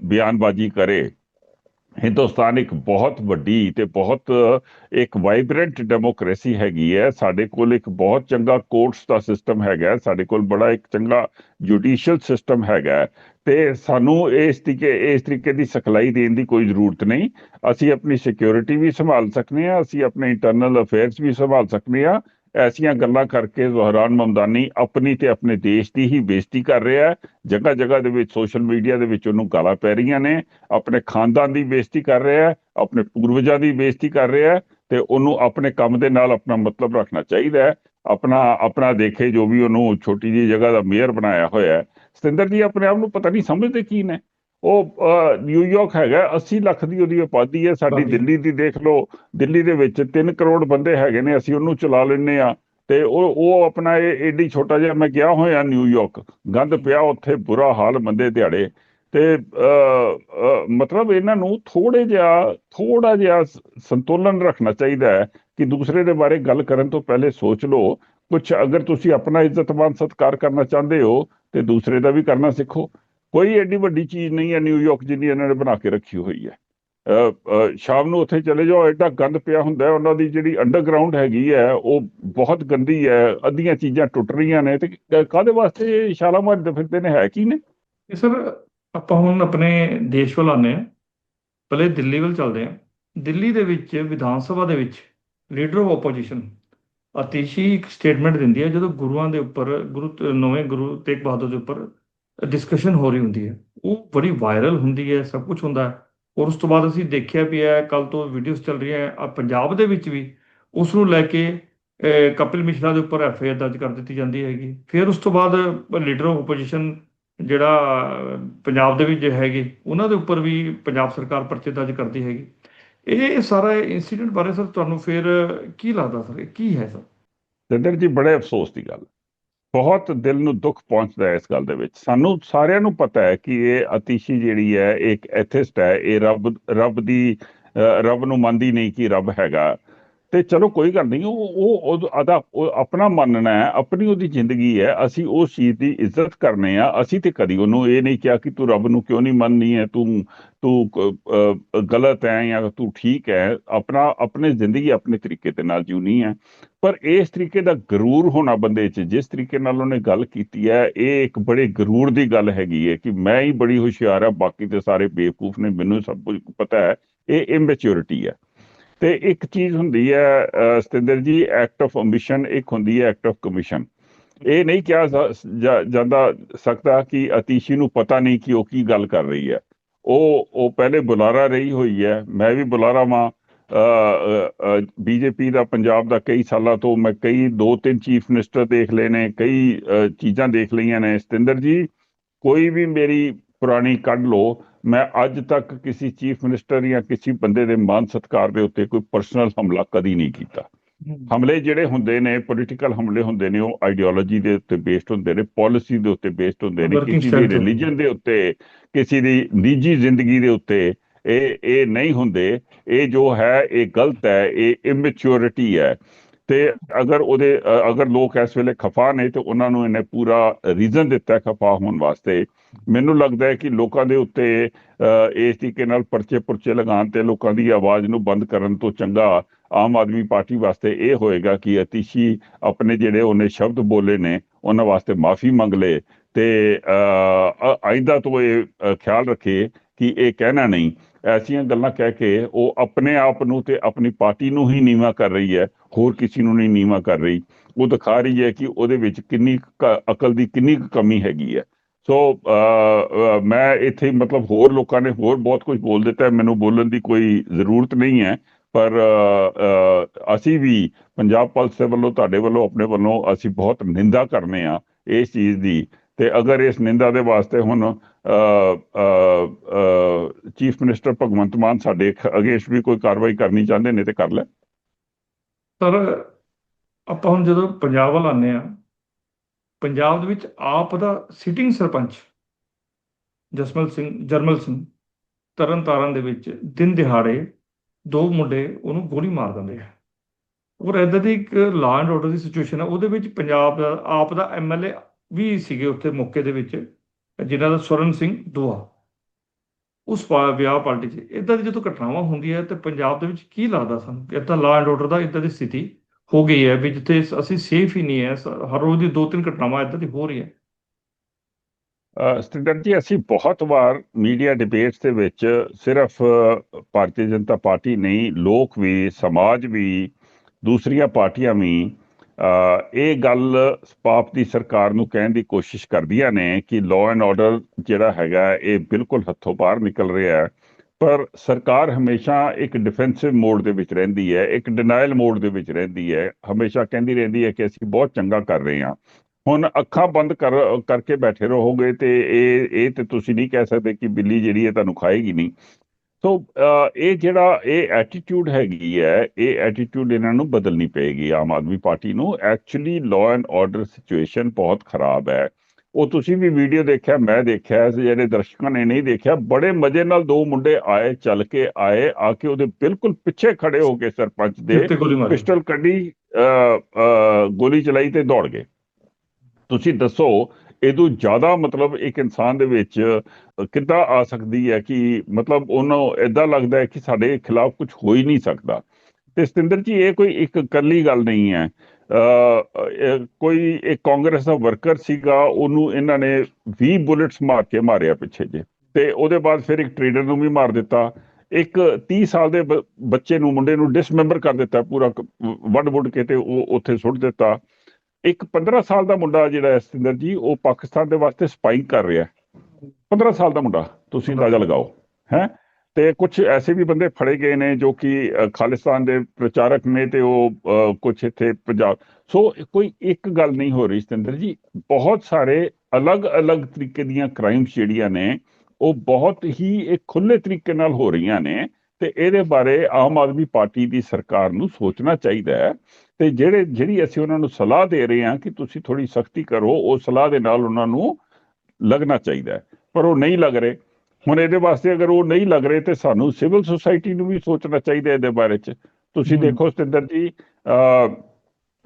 ਬਿਆਨਬਾਜ਼ੀ ਕਰੇ। ਹਿੰਦੁਸਤਾਨ ਇੱਕ ਬਹੁਤ ਵੱਡੀ ਤੇ ਬਹੁਤ ਇੱਕ ਵਾਈਬ੍ਰੈਂਟ ਡੈਮੋਕ੍ਰੇਸੀ ਹੈਗੀ ਹੈ। ਸਾਡੇ ਕੋਲ ਇੱਕ ਬਹੁਤ ਚੰਗਾ ਕੋਰਟਸ ਦਾ ਸਿਸਟਮ ਹੈਗਾ ਸਾਡੇ ਕੋਲ ਬੜਾ ਇੱਕ ਚੰਗਾ ਜੁਡੀਸ਼ੀਅਲ ਸਿਸਟਮ ਹੈਗਾ ਹੈ। ਤੇ ਸਾਨੂੰ ਇਸ ਤਰੀਕੇ ਇਸ ਤਰੀਕੇ ਦੀ ਸਿਖਲਾਈ ਦੇਣ ਦੀ ਕੋਈ ਜ਼ਰੂਰਤ ਨਹੀਂ। ਅਸੀਂ ਆਪਣੀ ਸਿਕਿਉਰਿਟੀ ਵੀ ਸੰਭਾਲ ਸਕਨੇ ਆ ਅਸੀਂ ਆਪਣੇ ਇੰਟਰਨਲ ਅਫੇਅਰਸ ਵੀ ਸੰਭਾਲ ਸਕਨੇ ਆ ਐਸੀਆਂ ਗੱਲਾਂ ਕਰਕੇ ਜ਼ੋਹਰਾਨ ਮਮਦਾਨੀ ਆਪਣੀ ਤੇ ਆਪਣੇ ਦੇਸ਼ ਦੀ ਹੀ ਬੇਇੱਜ਼ਤੀ ਕਰ ਰਿਹਾ ਹੈ। ਜਗ੍ਹਾ ਜਗ੍ਹਾ ਦੇ ਵਿੱਚ ਸੋਸ਼ਲ ਮੀਡੀਆ ਦੇ ਵਿੱਚ ਉਹਨੂੰ ਗਾਲਾਂ ਪੈ ਰਹੀਆਂ ਨੇ। ਆਪਣੇ ਖਾਨਦਾਨ ਦੀ ਬੇਇੱਜ਼ਤੀ ਕਰ ਰਿਹਾ ਹੈ, ਆਪਣੇ ਪੂਰਵਜਾਂ ਦੀ ਬੇਇੱਜ਼ਤੀ ਕਰ ਰਿਹਾ ਹੈ ਤੇ ਉਹਨੂੰ ਆਪਣੇ ਕੰਮ ਦੇ ਨਾਲ ਆਪਣਾ ਮਤਲਬ ਰੱਖਣਾ ਚਾਹੀਦਾ ਹੈ। ਆਪਣਾ ਆਪਣਾ ਦੇਖੇ ਜੋ ਵੀ ਉਹਨੂੰ ਛੋਟੀ ਜਿਹੀ ਜਗ੍ਹਾ ਦਾ ਮੇਅਰ ਬਣਾਇਆ ਹੋਇਆ ਹੈ। ਸਤਿੰਦਰ ਜੀ, ਆਪਣੇ ਆਪ ਨੂੰ ਪਤਾ ਨਹੀਂ ਸਮਝਦੇ ਕੀ ਨੇ। ਉਹ ਨਿਊਯਾਰਕ ਹੈਗਾ 80 ਲੱਖ ਦੀ ਉਹਦੀ ਆਬਾਦੀ ਹੈ ਸਾਡੀ। ਦਿੱਲੀ ਦੀ ਦੇਖ ਲਓ ਦਿੱਲੀ ਦੇ ਵਿੱਚ 3 ਕਰੋੜ ਬੰਦੇ ਹੈਗੇ ਨੇ ਅਸੀਂ ਉਹਨੂੰ ਚਲਾ ਲੈਨੇ ਆ ਤੇ ਉਹ ਉਹ ਆਪਣਾ ਇਹ ਏਡੀ ਛੋਟਾ ਜਿਹਾ ਮੈਂ ਗਿਆ ਹੋਇਆ ਨਿਊਯਾਰਕ ਗੰਦ ਪਿਆ ਉੱਥੇ ਬੁਰਾ ਹਾਲ ਬੰਦੇ ਦਿਹਾੜੇ। ਤੇ ਮਤਲਬ ਇਹਨਾਂ ਨੂੰ ਥੋੜੇ ਜਿਹਾ ਥੋੜਾ ਜਿਹਾ ਸੰਤੁਲਨ ਰੱਖਣਾ ਚਾਹੀਦਾ ਹੈ ਕਿ ਦੂਸਰੇ ਦੇ ਬਾਰੇ ਗੱਲ ਕਰਨ ਤੋਂ ਪਹਿਲੇ ਸੋਚ ਲਓ। ਕੁਝ ਅਗਰ ਤੁਸੀਂ ਆਪਣਾ ਇੱਜ਼ਤਮਾਨ ਸਤਿਕਾਰ ਕਰਨਾ ਚਾਹੁੰਦੇ ਹੋ ਤੇ ਦੂਸਰੇ ਦਾ ਵੀ ਕਰਨਾ ਸਿੱਖੋ। ਕੋਈ ਐਡੀ ਵੱਡੀ ਚੀਜ਼ ਨਹੀਂ ਹੈ ਨਿਊਯਾਰਕ ਜਿੰਨੀ ਇਹਨਾਂ ਨੇ ਬਣਾ ਕੇ ਰੱਖੀ ਹੋਈ ਹੈ। ਸ਼ਾਮ ਨੂੰ ਉੱਥੇ ਚਲੇ ਜਾਓ, ਐਡਾ ਗੰਦ ਪਿਆ ਹੁੰਦਾ ਉਹਨਾਂ ਦੀ ਜਿਹੜੀ ਅੰਡਰਗਰਾਉਂਡ ਹੈਗੀ ਹੈ, ਉਹ ਬਹੁਤ ਗੰਦੀ ਹੈ, ਅੱਧੀਆਂ ਚੀਜ਼ਾਂ ਟੁੱਟ ਰਹੀਆਂ ਨੇ, ਤੇ ਕ- ਕਾਹਦੇ ਵਾਸਤੇ ਸ਼ਾਲਾਮਾਰ ਦਫ਼ਤੇ ਨੇ, ਹੈ ਕੀ ਨੇ? ਸਰ, ਆਪਾਂ ਹੁਣ ਆਪਣੇ ਦੇਸ਼ ਵੱਲ ਆਉਂਦੇ ਹਾਂ, ਪਹਿਲੇ ਦਿੱਲੀ ਵੱਲ ਚੱਲਦੇ ਹਾਂ। ਦਿੱਲੀ ਦੇ ਵਿੱਚ, ਵਿਧਾਨ ਸਭਾ ਦੇ ਵਿੱਚ ਲੀਡਰ ਆਫ ਆਪੋਜੀਸ਼ਨ ਅਤੀਸ਼ੀ ਇੱਕ ਸਟੇਟਮੈਂਟ ਦਿੰਦੀ ਹੈ, ਜਦੋਂ ਗੁਰੂਆਂ ਦੇ ਉੱਪਰ, ਗੁਰੂ ਨਵੇਂ ਗੁਰੂ ਤੇਗ ਬਹਾਦਰ ਦੇ ਉੱਪਰ ਡਿਸਕਸ਼ਨ ਹੋ ਰਹੀ ਹੁੰਦੀ ਹੈ। ਉਹ ਬੜੀ ਵਾਇਰਲ ਹੁੰਦੀ ਹੈ, ਸਭ ਕੁਝ ਹੁੰਦਾ ਔਰ ਉਸ ਤੋਂ ਬਾਅਦ ਅਸੀਂ ਦੇਖਿਆ ਵੀ ਹੈ ਕੱਲ ਤੋਂ ਵੀਡੀਓਜ਼ ਚੱਲ ਰਹੀਆਂ ਹੈ। ਪੰਜਾਬ ਦੇ ਵਿੱਚ ਵੀ ਉਸ ਨੂੰ ਲੈ ਕੇ ਕਪਿਲ ਮਿਸ਼ਰਾ ਦੇ ਉੱਪਰ ਐਫ ਆਈ ਆਰ ਦਰਜ ਕਰ ਦਿੱਤੀ ਜਾਂਦੀ ਹੈਗੀ। ਫਿਰ ਉਸ ਤੋਂ ਬਾਅਦ ਲੀਡਰ ਆਫ ਆਪੋਜੀਸ਼ਨ ਜਿਹੜਾ ਪੰਜਾਬ ਦੇ ਵਿੱਚ ਹੈਗੇ, ਉਹਨਾਂ ਦੇ ਉੱਪਰ ਵੀ ਪੰਜਾਬ ਸਰਕਾਰ ਪਰਚੇ ਦਰਜ ਕਰਦੀ ਹੈਗੀ। ਇਹ ਸਾਰਾ ਇਨਸੀਡੈਂਟ ਬਾਰੇ ਸਰ ਤੁਹਾਨੂੰ ਫਿਰ ਕੀ ਲੱਗਦਾ ਸਰ? ਕੀ ਹੈ ਸਰ? ਜਿੰਦਰ ਜੀ, ਬੜੇ ਅਫਸੋਸ ਦੀ ਗੱਲ ਬਹੁਤ ਦਿਲ ਨੂੰ ਦੁੱਖ ਪਹੁੰਚਦਾ ਹੈ ਇਸ ਗੱਲ ਦੇ ਵਿੱਚ। ਸਾਨੂੰ ਸਾਰਿਆਂ ਨੂੰ ਪਤਾ ਹੈ ਕਿ ਇਹ ਅਤੀਸ਼ੀ ਜਿਹੜੀ ਹੈ ਇਹ ਇੱਕ ਐਥਿਸਟ ਹੈ। ਇਹ ਰੱਬ ਰੱਬ ਦੀ ਅਹ, ਰੱਬ ਨੂੰ ਮੰਨਦੀ ਨਹੀਂ ਕਿ ਰੱਬ ਹੈਗਾ। ਤੇ ਚਲੋ ਕੋਈ ਗੱਲ ਨਹੀਂ, ਉਹ ਉਹ ਉਹ ਆਦਾ ਆਪਣਾ ਮੰਨਣਾ ਹੈ, ਆਪਣੀ ਉਹਦੀ ਜ਼ਿੰਦਗੀ ਹੈ, ਅਸੀਂ ਉਸ ਚੀਜ਼ ਦੀ ਇੱਜ਼ਤ ਕਰਨੇ ਆ, ਅਸੀਂ ਤੇ ਕਦੀ ਉਹਨੂੰ ਇਹ ਨਹੀਂ ਕਿਹਾ ਕਿ ਤੂੰ ਰੱਬ ਨੂੰ ਕਿਉਂ ਨਹੀਂ ਮੰਨਨੀ ਹੈ, ਤੂੰ ਤੂੰ ਗਲਤ ਹੈ ਜਾਂ ਤੂੰ ਠੀਕ ਹੈ, ਆਪਣਾ, ਆਪਣੇ ਜ਼ਿੰਦਗੀ ਆਪਣੇ ਤਰੀਕੇ ਦੇ ਨਾਲ ਜਿਉਣੀ ਹੈ। ਪਰ ਇਸ ਤਰੀਕੇ ਦਾ ਗਰੂਰ ਹੋਣਾ ਬੰਦੇ 'ਚ, ਜਿਸ ਤਰੀਕੇ ਨਾਲ ਉਹਨੇ ਗੱਲ ਕੀਤੀ ਹੈ, ਇਹ ਇੱਕ ਬੜੇ ਗਰੂਰ ਦੀ ਗੱਲ ਹੈਗੀ ਹੈ ਕਿ ਮੈਂ ਹੀ ਬੜੀ ਹੁਸ਼ਿਆਰ ਹਾਂ, ਬਾਕੀ ਤੇ ਸਾਰੇ ਬੇਵਕੂਫ ਨੇ, ਮੈਨੂੰ ਸਭ ਕੁਝ ਪਤਾ ਹੈ, ਇਹ ਇਮੈਚੁਰਿਟੀ ਹੈ। ਤੇ ਇੱਕ ਚੀਜ਼ ਹੁੰਦੀ ਹੈ ਸਤਿੰਦਰ ਜੀ ਐਕਟ ਆਫ ਐਮਬੀਸ਼ਨ ਇੱਕ ਹੁੰਦੀ ਹੈ ਐਕਟ ਆਫ ਕਮਿਸ਼ਨ ਇਹ ਨਹੀਂ ਕਿਹਾ ਜਾਂਦਾ ਸਕਦਾ ਕਿ ਅਤੀਸ਼ੀ ਨੂੰ ਪਤਾ ਨਹੀਂ ਕਿ ਉਹ ਕੀ ਗੱਲ ਕਰ ਰਹੀ ਹੈ। ਉਹ ਉਹ ਪਹਿਲੇ ਬੁਲਾਰਾ ਰਹੀ ਹੋਈ ਹੈ। ਮੈਂ ਵੀ ਬੁਲਾਰਾ ਵਾਂ। ਬੀਜੇਪੀ ਦਾ, ਪੰਜਾਬ ਦਾ ਕਈ ਸਾਲਾਂ ਤੋਂ ਮੈਂ ਕਈ ਦੋ ਤਿੰਨ ਚੀਫ ਮਿਨਿਸਟਰ ਦੇਖ ਲਏ ਨੇ, ਕਈ ਚੀਜ਼ਾਂ ਦੇਖ ਲਈਆਂ ਨੇ। ਸਤਿੰਦਰ ਜੀ, ਕੋਈ ਵੀ ਮੇਰੀ ਪੁਰਾਣੀ ਕੱਢ ਲਓ। ਮੈਂ ਅੱਜ ਤੱਕ ਕਿਸੇ ਚੀਫ ਮਿਨਿਸਟਰ ਜਾਂ ਕਿਸੇ ਬੰਦੇ ਦੇ ਮਾਨ ਸਤਕਾਰ ਦੇ ਉੱਤੇ ਕੋਈ ਪਰਸਨਲ ਹਮਲਾ ਕਦੀ ਨਹੀਂ ਕੀਤਾ। ਹਮਲੇ ਜਿਹੜੇ ਹੁੰਦੇ ਨੇ ਪੋਲੀਟੀਕਲ ਹਮਲੇ ਹੁੰਦੇ ਨੇ ਉਹ ਆਈਡੀਓਲੋਜੀ ਦੇ ਉੱਤੇ ਬੇਸਡ ਹੁੰਦੇ ਨੇ ਪਾਲਿਸੀ ਦੇ ਉੱਤੇ ਬੇਸਡ ਹੁੰਦੇ ਨੇ ਕਿਸੇ ਦੀ। ਰਿਲੀਜੀਅਨ ਦੇ ਉੱਤੇ ਕਿਸੇ ਦੀ ਨਿੱਜੀ ਜ਼ਿੰਦਗੀ ਦੇ ਉੱਤੇ ਇਹ ਇਹ ਨਹੀਂ ਹੁੰਦੇ। ਇਹ ਜੋ ਹੈ ਇਹ ਗਲਤ ਹੈ ਇਹ ਇਮੈਚੁਰਿਟੀ ਹੈ। ਤੇ ਅਗਰ ਉਹਦੇ ਅਗਰ ਲੋਕ ਇਸ ਵੇਲੇ ਖਫਾ ਨੇ ਤੇ ਉਹਨਾਂ ਨੂੰ ਇਹਨੇ ਪੂਰਾ ਰੀਜ਼ਨ ਦਿੱਤਾ ਖਫਾ ਹੋਣ ਵਾਸਤੇ ਮੈਨੂੰ ਲੱਗਦਾ ਹੈ ਕਿ ਲੋਕਾਂ ਦੇ ਉੱਤੇ ਅ, ਇਸ ਤਰੀਕੇ ਨਾਲ ਪਰਚੇ ਪੁਰਚੇ ਲਗਾਉਣ ਤੇ ਲੋਕਾਂ ਦੀ ਆਵਾਜ਼ ਨੂੰ ਬੰਦ ਕਰਨ ਤੋਂ ਚੰਗਾ ਆਮ ਆਦਮੀ ਪਾਰਟੀ ਵਾਸਤੇ ਇਹ ਹੋਏਗਾ ਕਿ ਅਤੀਸ਼ੀ ਆਪਣੇ ਜਿਹੜੇ ਉਹਨੇ ਸ਼ਬਦ ਬੋਲੇ ਨੇ ਉਹਨਾਂ ਵਾਸਤੇ ਮਾਫੀ ਮੰਗ ਲੇ ਤੇ ਅ, ਅ- ਆਇੰਦਾ ਤੋਂ ਇਹ ਖਿਆਲ ਰੱਖੇ ਕਿ ਇਹ ਕਹਿਣਾ ਨਹੀਂ। ਐਸੀਆਂ ਗੱਲਾਂ ਕਹਿ ਕੇ ਉਹ ਆਪਣੇ ਆਪ ਨੂੰ ਤੇ ਆਪਣੀ ਪਾਰਟੀ ਨੂੰ ਹੀ ਨੀਵਾ ਕਰ ਰਹੀ ਹੈ। ਹੋਰ ਕਿਸੇ ਨੂੰ ਨਹੀਂ ਨੀਵਾ ਕਰ ਰਹੀ। ਉਹ ਦਿਖਾ ਰਹੀ ਹੈ ਕਿ ਉਹਦੇ ਵਿੱਚ ਕਿੰਨੀ ਅਕਲ ਦੀ ਕਿੰਨੀ ਕੁ ਕਮੀ ਹੈਗੀ ਹੈ। ਸੋ ਅ, ਮੈਂ ਇੱਥੇ ਮਤਲਬ ਹੋਰ ਲੋਕਾਂ ਨੇ ਹੋਰ ਬਹੁਤ ਕੁਝ ਬੋਲ ਦਿੱਤਾ ਮੈਨੂੰ ਬੋਲਣ ਦੀ ਕੋਈ ਜ਼ਰੂਰਤ ਨਹੀਂ ਹੈ। ਪਰ ਅ, ਅਸੀਂ ਵੀ ਪੰਜਾਬ ਪੁਲਿਸ ਦੇ ਵੱਲੋਂ ਤੁਹਾਡੇ ਵੱਲੋਂ ਆਪਣੇ ਵੱਲੋਂ ਅਸੀਂ ਬਹੁਤ ਨਿੰਦਾ ਕਰਨੇ ਆ ਇਸ ਚੀਜ਼ ਦੀ। ਤੇ ਅਗਰ ਇਸ ਨਿੰਦਾ ਦੇ ਵਾਸਤੇ ਹੁਣ ਚੀਫ ਮਿਨਿਸਟਰ ਭਗਵੰਤ ਮਾਨ ਸਾਡੇ ਅਗੇਂਸਟ ਵੀ ਕੋਈ ਕਾਰਵਾਈ ਕਰਨੀ ਚਾਹੁੰਦੇ ਨੇ ਤੇ ਕਰ ਲੈ। ਸਰ, ਆਪਾਂ ਹੁਣ ਜਦੋਂ ਪੰਜਾਬ ਵੱਲ ਆਉਂਦੇ ਆ ਪੰਜਾਬ ਦੇ ਵਿੱਚ ਆਪ ਦਾ ਸਿਟਿੰਗ ਸਰਪੰਚ ਜਸਮਲ ਸਿੰਘ, ਜਰਮਲ ਸਿੰਘ ਤਰਨ ਤਾਰਨ ਦੇ ਵਿੱਚ ਦਿਨ ਦਿਹਾੜੇ ਦੋ ਮੁੰਡੇ ਉਹਨੂੰ ਗੋਲੀ ਮਾਰ ਦਿੰਦੇ ਆ। ਔਰ ਇਦਾਂ ਦੀ ਇੱਕ ਲਾਅ ਐਂਡ ਆਰਡਰ ਦੀ ਸਿਚੁਏਸ਼ਨ ਹੈ, ਉਹਦੇ ਵਿੱਚ ਪੰਜਾਬ ਦਾ, ਆਪ ਦਾ ਐਮਐਲਏ ਵੀ ਸੀਗੇ ਉੱਥੇ ਮੌਕੇ ਦੇ ਵਿੱਚ, ਜਿਨ੍ਹਾਂ ਦਾ ਸਵਰਨ ਸਿੰਘ ਦੁਆ। ਉਸ ਵਿਆਹ ਪਾਰਟੀ 'ਚ ਇਦਾਂ ਦੀ ਜਦੋਂ ਘਟਨਾਵਾਂ ਹੁੰਦੀਆਂ ਤੇ ਪੰਜਾਬ ਦੇ ਵਿੱਚ ਕੀ ਲੱਗਦਾ ਸਾਨੂੰ? ਇਦਾਂ ਲਾਅ ਐਂਡ ਆਰਡਰ ਦਾ ਇਦਾਂ ਦੀ ਸਥਿਤੀ ਹੋ ਗਈ ਹੈ ਵੀ ਜਿੱਥੇ ਅਸੀਂ ਸੇਫ ਹੀ ਨਹੀਂ ਹੈ ਹਰ ਰੋਜ਼ ਦੀ ਦੋ ਤਿੰਨ ਘਟਨਾਵਾਂ ਇਦਾਂ ਦੀ ਹੋ ਰਹੀਆਂ। ਹੈ ਜੀ ਅਸੀਂ ਬਹੁਤ ਵਾਰ ਮੀਡੀਆ ਡਿਬੇਟਸ ਦੇ ਵਿੱਚ ਸਿਰਫ ਭਾਰਤੀ ਜਨਤਾ ਪਾਰਟੀ ਨਹੀਂ, ਲੋਕ ਵੀ, ਸਮਾਜ ਵੀ, ਦੂਸਰੀਆਂ ਪਾਰਟੀਆਂ ਵੀ ਇਹ ਗੱਲ ਪਾਪ ਦੀ ਸਰਕਾਰ ਨੂੰ ਕਹਿਣ ਦੀ ਕੋਸ਼ਿਸ਼ ਕਰਦੀਆਂ ਨੇ ਕਿ ਲਾਅ ਐਂਡ ਆਰਡਰ ਜਿਹੜਾ ਹੈਗਾ ਇਹ ਬਿਲਕੁਲ ਹੱਥੋਂ ਬਾਹਰ ਨਿਕਲ ਰਿਹਾ ਹੈ। ਪਰ ਸਰਕਾਰ ਹਮੇਸ਼ਾ ਇੱਕ ਡਿਫੈਂਸਿਵ ਮੋਡ ਦੇ ਵਿੱਚ ਰਹਿੰਦੀ ਹੈ, ਇੱਕ ਡਿਨਾਇਲ ਮੋਡ ਦੇ ਵਿੱਚ ਰਹਿੰਦੀ ਹੈ। ਹਮੇਸ਼ਾ ਕਹਿੰਦੀ ਰਹਿੰਦੀ ਹੈ ਕਿ ਅਸੀਂ ਬਹੁਤ ਚੰਗਾ ਕਰ ਰਹੇ ਹਾਂ। ਹੁਣ ਅੱਖਾਂ ਬੰਦ ਕਰ, ਕਰਕੇ ਬੈਠੇ ਰਹੋਗੇ ਤੇ ਇਹ ਇਹ ਤੇ ਤੁਸੀਂ ਨਹੀਂ ਕਹਿ ਸਕਦੇ ਕਿ ਬਿੱਲੀ ਜਿਹੜੀ ਹੈ ਤੁਹਾਨੂੰ ਖਾਏਗੀ ਨਹੀਂ। ਸੋ ਇਹ ਜਿਹੜਾ ਇਹ ਐਟੀਟਿਊਡ ਹੈਗੀ ਹੈ ਇਹ ਐਟੀਟਿਊਡ ਇਹਨਾਂ ਨੂੰ ਬਦਲਣੀ ਪਏਗੀ ਆਮ ਆਦਮੀ ਪਾਰਟੀ ਨੂੰ। Actually law and order situation ਬਹੁਤ ਖਰਾਬ ਹੈ। ਉਹ ਤੁਸੀਂ ਵੀ ਵੀਡੀਓ ਦੇਖਿਆ ਮੈਂ ਦੇਖਿਆ ਜਿਹੜੇ ਦਰਸ਼ਕਾਂ ਨੇ ਨਹੀਂ ਦੇਖਿਆ ਬੜੇ ਮਜ਼ੇ ਨਾਲ ਦੋ ਮੁੰਡੇ ਆਏ ਚੱਲ ਕੇ ਆਏ ਆ ਕੇ ਉਹਦੇ ਬਿਲਕੁਲ ਪਿੱਛੇ ਖੜੇ ਹੋ ਕੇ ਸਰਪੰਚ ਦੇ ਪਿਸਟਲ ਕੱਢੀ ਗੋਲੀ ਚਲਾਈ ਤੇ ਦੌੜ ਗਏ। ਤੁਸੀਂ ਦੱਸੋ ਇਹਦੋਂ ਜ਼ਿਆਦਾ ਮਤਲਬ ਇੱਕ ਇਨਸਾਨ ਦੇ ਵਿੱਚ ਕਿੱਦਾਂ ਆ ਸਕਦੀ ਹੈ ਕਿ ਮਤਲਬ ਉਹਨੂੰ ਇਦਾਂ ਲੱਗਦਾ ਹੈ ਕਿ ਸਾਡੇ ਖਿਲਾਫ ਕੁਝ ਹੋ ਹੀ ਨਹੀਂ ਸਕਦਾ। ਤੇ ਸਤਿੰਦਰ ਜੀ, ਇਹ ਕੋਈ ਇੱਕ ਇਕੱਲੀ ਗੱਲ ਨਹੀਂ ਹੈ। ਕੋਈ ਇੱਕ ਕਾਂਗਰਸ ਦਾ ਵਰਕਰ ਸੀਗਾ, ਉਹਨੂੰ ਇਹਨਾਂ ਨੇ 20 ਬੁਲੇਟਸ ਮਾਰ ਕੇ ਮਾਰਿਆ ਪਿੱਛੇ ਜੇ ਤੇ ਉਹਦੇ ਬਾਅਦ ਫਿਰ ਇੱਕ ਟ੍ਰੇਡਰ ਨੂੰ ਵੀ ਮਾਰ ਦਿੱਤਾ। ਇੱਕ 30 ਸਾਲ ਦੇ ਬ- ਬੱਚੇ ਨੂੰ, ਮੁੰਡੇ ਨੂੰ ਡਿਸਮੈਂਬਰ ਕਰ ਦਿੱਤਾ ਪੂਰਾ ਕ- ਵੱਢ ਵੁੱਢ ਕੇ ਤੇ ਉਹ ਉੱਥੇ ਸੁੱਟ ਦਿੱਤਾ। ਇੱਕ 15 ਸਾਲ ਦਾ ਮੁੰਡਾ ਜਿਹੜਾ ਹੈ ਸਤਿੰਦਰ ਜੀ ਉਹ ਪਾਕਿਸਤਾਨ ਦੇ ਵਾਸਤੇ ਸਪਾਈਂਗ ਕਰ ਰਿਹਾ ਹੈ। 15 ਸਾਲ ਦਾ ਮੁੰਡਾ ਤੁਸੀਂ ਅੰਦਾਜ਼ਾ ਲਗਾਓ ਹੈ? ਤੇ ਕੁਝ ਐਸੇ ਵੀ ਬੰਦੇ ਫੜੇ ਗਏ ਨੇ ਜੋ ਕਿ ਖਾਲਿਸਤਾਨ ਦੇ ਪ੍ਰਚਾਰਕ ਨੇ ਤੇ ਉਹ ਕੁਝ ਇੱਥੇ ਪੰਜਾਬ ਸੋ ਕੋਈ ਇੱਕ ਗੱਲ ਨਹੀਂ ਹੋ ਰਹੀ ਸਤਿੰਦਰ ਜੀ। ਬਹੁਤ ਸਾਰੇ ਅਲੱਗ-ਅਲੱਗ ਤਰੀਕੇ ਦੀਆਂ ਕ੍ਰਾਈਮਸ ਜਿਹੜੀਆਂ ਨੇ ਉਹ ਬਹੁਤ ਹੀ ਇੱਕ ਖੁੱਲੇ ਤਰੀਕੇ ਨਾਲ ਹੋ ਰਹੀਆਂ ਨੇ। ਤੇ ਇਹਦੇ ਬਾਰੇ ਆਮ ਆਦਮੀ ਪਾਰਟੀ ਦੀ ਸਰਕਾਰ ਨੂੰ ਸੋਚਣਾ ਚਾਹੀਦਾ ਹੈ। ਤੇ ਜਿਹੜੇ ਜਿਹੜੀ ਅਸੀਂ ਉਹਨਾਂ ਨੂੰ ਸਲਾਹ ਦੇ ਰਹੇ ਹਾਂ ਕਿ ਤੁਸੀਂ ਥੋੜੀ ਸਖਤੀ ਕਰੋ ਉਹ ਸਲਾਹ ਦੇ ਨਾਲ ਉਹਨਾਂ ਨੂੰ ਲੱਗਣਾ ਚਾਹੀਦਾ ਹੈ। ਪਰ ਉਹ ਨਹੀਂ ਲੱਗ ਰਹੇ। ਹੁਣ ਇਹਦੇ ਵਾਸਤੇ ਅਗਰ ਉਹ ਨਹੀਂ ਲੱਗ ਰਹੇ ਤੇ ਸਾਨੂੰ ਸਿਵਲ ਸੁਸਾਇਟੀ ਨੂੰ ਵੀ ਸੋਚਣਾ ਚਾਹੀਦਾ ਇਹਦੇ ਬਾਰੇ ਚ। ਤੁਸੀਂ। ਦੇਖੋ ਸਤਿੰਦਰ ਜੀ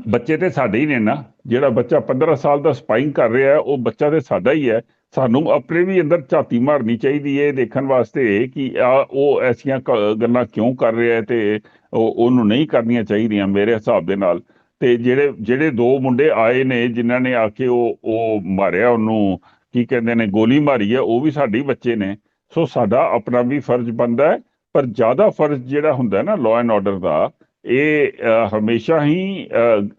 ਬੱਚੇ ਤੇ ਸਾਡੇ ਹੀ ਨੇ ਨਾ। ਜਿਹੜਾ ਬੱਚਾ 15 ਸਾਲ ਦਾ ਸਪਾਈਂਗ ਕਰ ਰਿਹਾ ਉਹ ਬੱਚਾ ਤੇ ਸਾਡਾ ਹੀ ਹੈ। ਸਾਨੂੰ ਆਪਣੇ ਵੀ ਅੰਦਰ ਝਾਤੀ ਮਾਰਨੀ ਚਾਹੀਦੀ ਹੈ ਦੇਖਣ ਵਾਸਤੇ ਕਿ ਆ, ਉਹ ਐਸੀਆਂ ਗੱਲਾਂ ਕਿਉਂ ਕਰ ਰਿਹਾ ਹੈ ਤੇ ਉਹ, ਉਹਨੂੰ ਨਹੀਂ ਕਰਨੀਆਂ ਚਾਹੀਦੀਆਂ ਮੇਰੇ ਹਿਸਾਬ ਦੇ ਨਾਲ। ਤੇ ਜਿਹੜੇ ਜਿਹੜੇ ਦੋ ਮੁੰਡੇ ਆਏ ਨੇ, ਜਿਨ੍ਹਾਂ ਨੇ ਆ ਕੇ ਉਹ ਉਹ ਮਾਰਿਆ ਉਹਨੂੰ, ਕੀ ਕਹਿੰਦੇ ਨੇ, ਗੋਲੀ ਮਾਰੀ ਹੈ, ਉਹ ਵੀ ਸਾਡੇ ਬੱਚੇ ਨੇ। ਸੋ ਸਾਡਾ ਆਪਣਾ ਵੀ ਫਰਜ਼ ਬਣਦਾ ਹੈ, ਪਰ ਜ਼ਿਆਦਾ ਫਰਜ਼ ਜਿਹੜਾ ਹੁੰਦਾ ਹੈ ਨਾ ਲਾਅ ਐਂਡ ਆਰਡਰ ਦਾ, ਇਹ ਹਮੇਸ਼ਾ ਹੀ